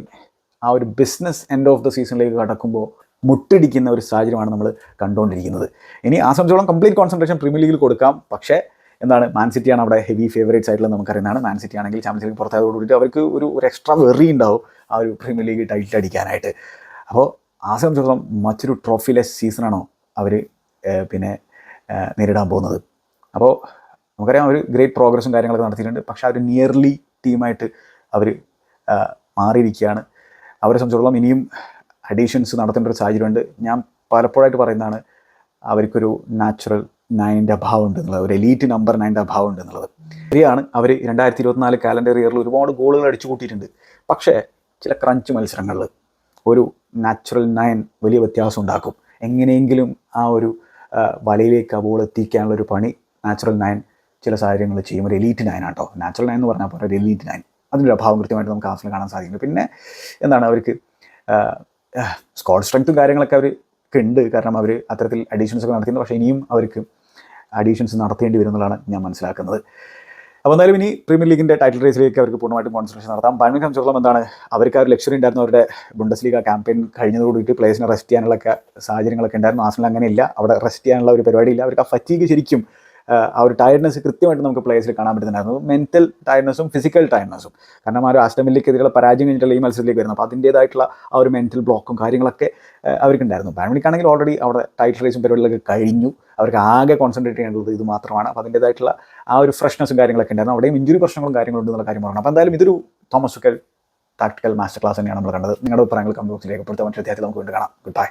ആ ഒരു ബിസിനസ് എൻഡ് ഓഫ് ദ സീസണിലേക്ക് കടക്കുമ്പോൾ മുട്ടിടിക്കുന്ന ഒരു സാഹചര്യമാണ് നമ്മൾ കണ്ടുകൊണ്ടിരിക്കുന്നത്. ഇനി ആ സംബന്ധിച്ചോളം കംപ്ലീറ്റ് കോൺസെൻട്രേഷൻ പ്രീമിയർ ലീഗിൽ കൊടുക്കാം. പക്ഷേ എന്താണ് മാൻ സിറ്റിയാണ് അവിടെ ഹെവി ഫേവറേറ്റ്സ് ആയിട്ടുള്ള നമുക്കറിയുന്നതാണ്. മാൻ സിറ്റി ആണെങ്കിൽ ചാമ്പ്യൻസ് ലീഗ് പുറത്തായത് കൂടിയിട്ട് അവർക്ക് ഒരു ഒരു എക്സ്ട്രാ വെറി ഉണ്ടാവും ആ ഒരു പ്രീമിയർ ലീഗ് ടൈറ്റിൽ അടിക്കാനായിട്ട്. അപ്പോൾ ആ സംബന്ധിച്ചിടത്തോളം മറ്റൊരു ട്രോഫിലെസ് സീസണാണോ അവർ പിന്നെ നേരിടാൻ പോകുന്നത്? അപ്പോൾ നമുക്കറിയാം അവർ ഗ്രേറ്റ് പ്രോഗ്രസും കാര്യങ്ങളൊക്കെ നടത്തിയിട്ടുണ്ട്. പക്ഷേ അവർ നിയർലി ടീമായിട്ട് അവർ മാറിയിരിക്കുകയാണ്. അവരെ സംബന്ധിച്ചിടത്തോളം ഇനിയും അഡീഷൻസ് നടത്തേണ്ട ഒരു സാഹചര്യമുണ്ട്. ഞാൻ പലപ്പോഴായിട്ട് പറയുന്നതാണ് അവർക്കൊരു നാച്ചുറൽ നയന്റെ അഭാവം ഉണ്ട് എന്നുള്ളത് ഒരു എലീറ്റ് നമ്പർ നയന്റെ അഭാവം ഉണ്ട് എന്നുള്ളത്. ശരിയാണ് അവർ രണ്ടായിരത്തി ഇരുപത്തിനാല് കാലണ്ടർ ഇയറിൽ ഒരുപാട് ഗോളുകൾ അടിച്ചു കൂട്ടിയിട്ടുണ്ട് പക്ഷേ ചില ക്രഞ്ച് മത്സരങ്ങളിൽ ഒരു നാച്ചുറൽ നയൻ വലിയ വ്യത്യാസം ഉണ്ടാക്കും. എങ്ങനെയെങ്കിലും ആ ഒരു വലയിലേക്ക് ആ ബോൾ എത്തിക്കാനുള്ള ഒരു പണി നാച്ചുറൽ നയൻ ചില സാഹചര്യങ്ങൾ ചെയ്യും. ഒരു എലീറ്റ് നയൻ ആട്ടോ. നാച്ചുറൽ നയൻ എന്ന് പറഞ്ഞാൽ പോലെ ഒരു എലീറ്റ് നയൻ അതിന്റെ അഭാവം കൃത്യമായിട്ട് നമുക്ക് ആസിൽ കാണാൻ സാധിക്കുന്നു. പിന്നെ എന്താണ് അവർക്ക് സ്കോഡ് സ്ട്രെങ്ത്തും കാര്യങ്ങളൊക്കെ അവർക്ക് ഉണ്ട്. കാരണം അവർ അത്തരത്തിൽ അഡീഷൻസ് ഒക്കെ നടത്തിയിരുന്നു പക്ഷേ ഇനിയും അവർക്ക് അഡീഷൻസ് നടത്തേണ്ടി വരും എന്നുള്ളതാണ് ഞാൻ മനസ്സിലാക്കുന്നത്. അപ്പോൾ എന്തായാലും ഇനി പ്രീമിയർ ലീഗിന്റെ ടൈറ്റിൽ റേസിലേക്ക് അവർക്ക് പൂർണമായിട്ടും കോൺസെൻട്രേഷൻ നടത്താം. ബാൻമിനെ സംബന്ധിച്ചിടത്തോളം എന്താണ്? അവർക്ക് ആ ഒരു ലക്ഷ്യം ഉണ്ടായിരുന്നു അവരുടെ ബുണ്ടസ് ലീഗ ക്യാമ്പയിൻ കഴിഞ്ഞതോടുകൂടിയിട്ട് പ്ലേസിനെ റെസ്റ്റ് ചെയ്യാനുള്ള സാഹചര്യങ്ങളൊക്കെ ഉണ്ടായിരുന്നു. ആസനിൽ അങ്ങനെയില്ല അവിടെ റെസ്റ്റ് ചെയ്യാനുള്ള ഒരു പരിപാടിയില്ല. അവർക്ക് ആ ഫറ്റീഗ് ശരിക്കും ആ, ഒരു ടയർഡ്നെസ് കൃത്യമായിട്ട് നമുക്ക് പ്ലേസിൽ കാണാൻ പറ്റുന്നുണ്ടായിരുന്നു. മെന്റൽ ടയർഡ്നെസ്സും ഫിസിക്കൽ ടയർഡ്നെസ്സും കാരണം ആ ഒരു ആസ്റ്റമിലേക്കെതിരെയുള്ള പരാജയം കഴിഞ്ഞിട്ടുള്ള ഈ മത്സരത്തിലേക്ക് വരുന്നത് അപ്പോൾ അതിന്റേതായിട്ടുള്ള ആ ഒരു മെന്റൽ ബ്ലോക്കും കാര്യങ്ങളൊക്കെ അവർക്കുണ്ടായിരുന്നു. ബാൻമിണിക്കാണെങ്കിൽ ഓൾറെഡി അവിടെ ടൈറ്റ് റേസും പരിപാടികളൊക്കെ കഴിഞ്ഞു. അവർക്ക് ആകെ കോൺസെൻട്രേറ്റ് ചെയ്യേണ്ടത് ഇത് മാത്രമാണ്. അപ്പോൾ അതിന്റേതായിട്ടുള്ള ആ ഒരു ഫ്രഷ്നസ്സും കാര്യങ്ങളൊക്കെ ഉണ്ടായിരുന്നു. അവിടെയും ഇഞ്ചുറി പ്രശ്നങ്ങളും കാര്യങ്ങളും ഉണ്ടെന്നുള്ള കാര്യം പറഞ്ഞു അപ്പോൾ എന്തായാലും ഇതൊരു തോമസ് സുക്കൽ ടാക്ടിക്കൽ മാസ്റ്റർ ക്ലാസ് തന്നെയാണ് നമ്മൾ കണ്ടത്. നിങ്ങളുടെ അഭിപ്രായങ്ങൾ കമ്പോക്സിലേക്ക് ബോക്സിൽ രേഖപ്പെടുത്താൻ മറ്റൊരു അധ്യായത്തിൽ നമുക്ക് വീണ്ടും കാണാം. Good bye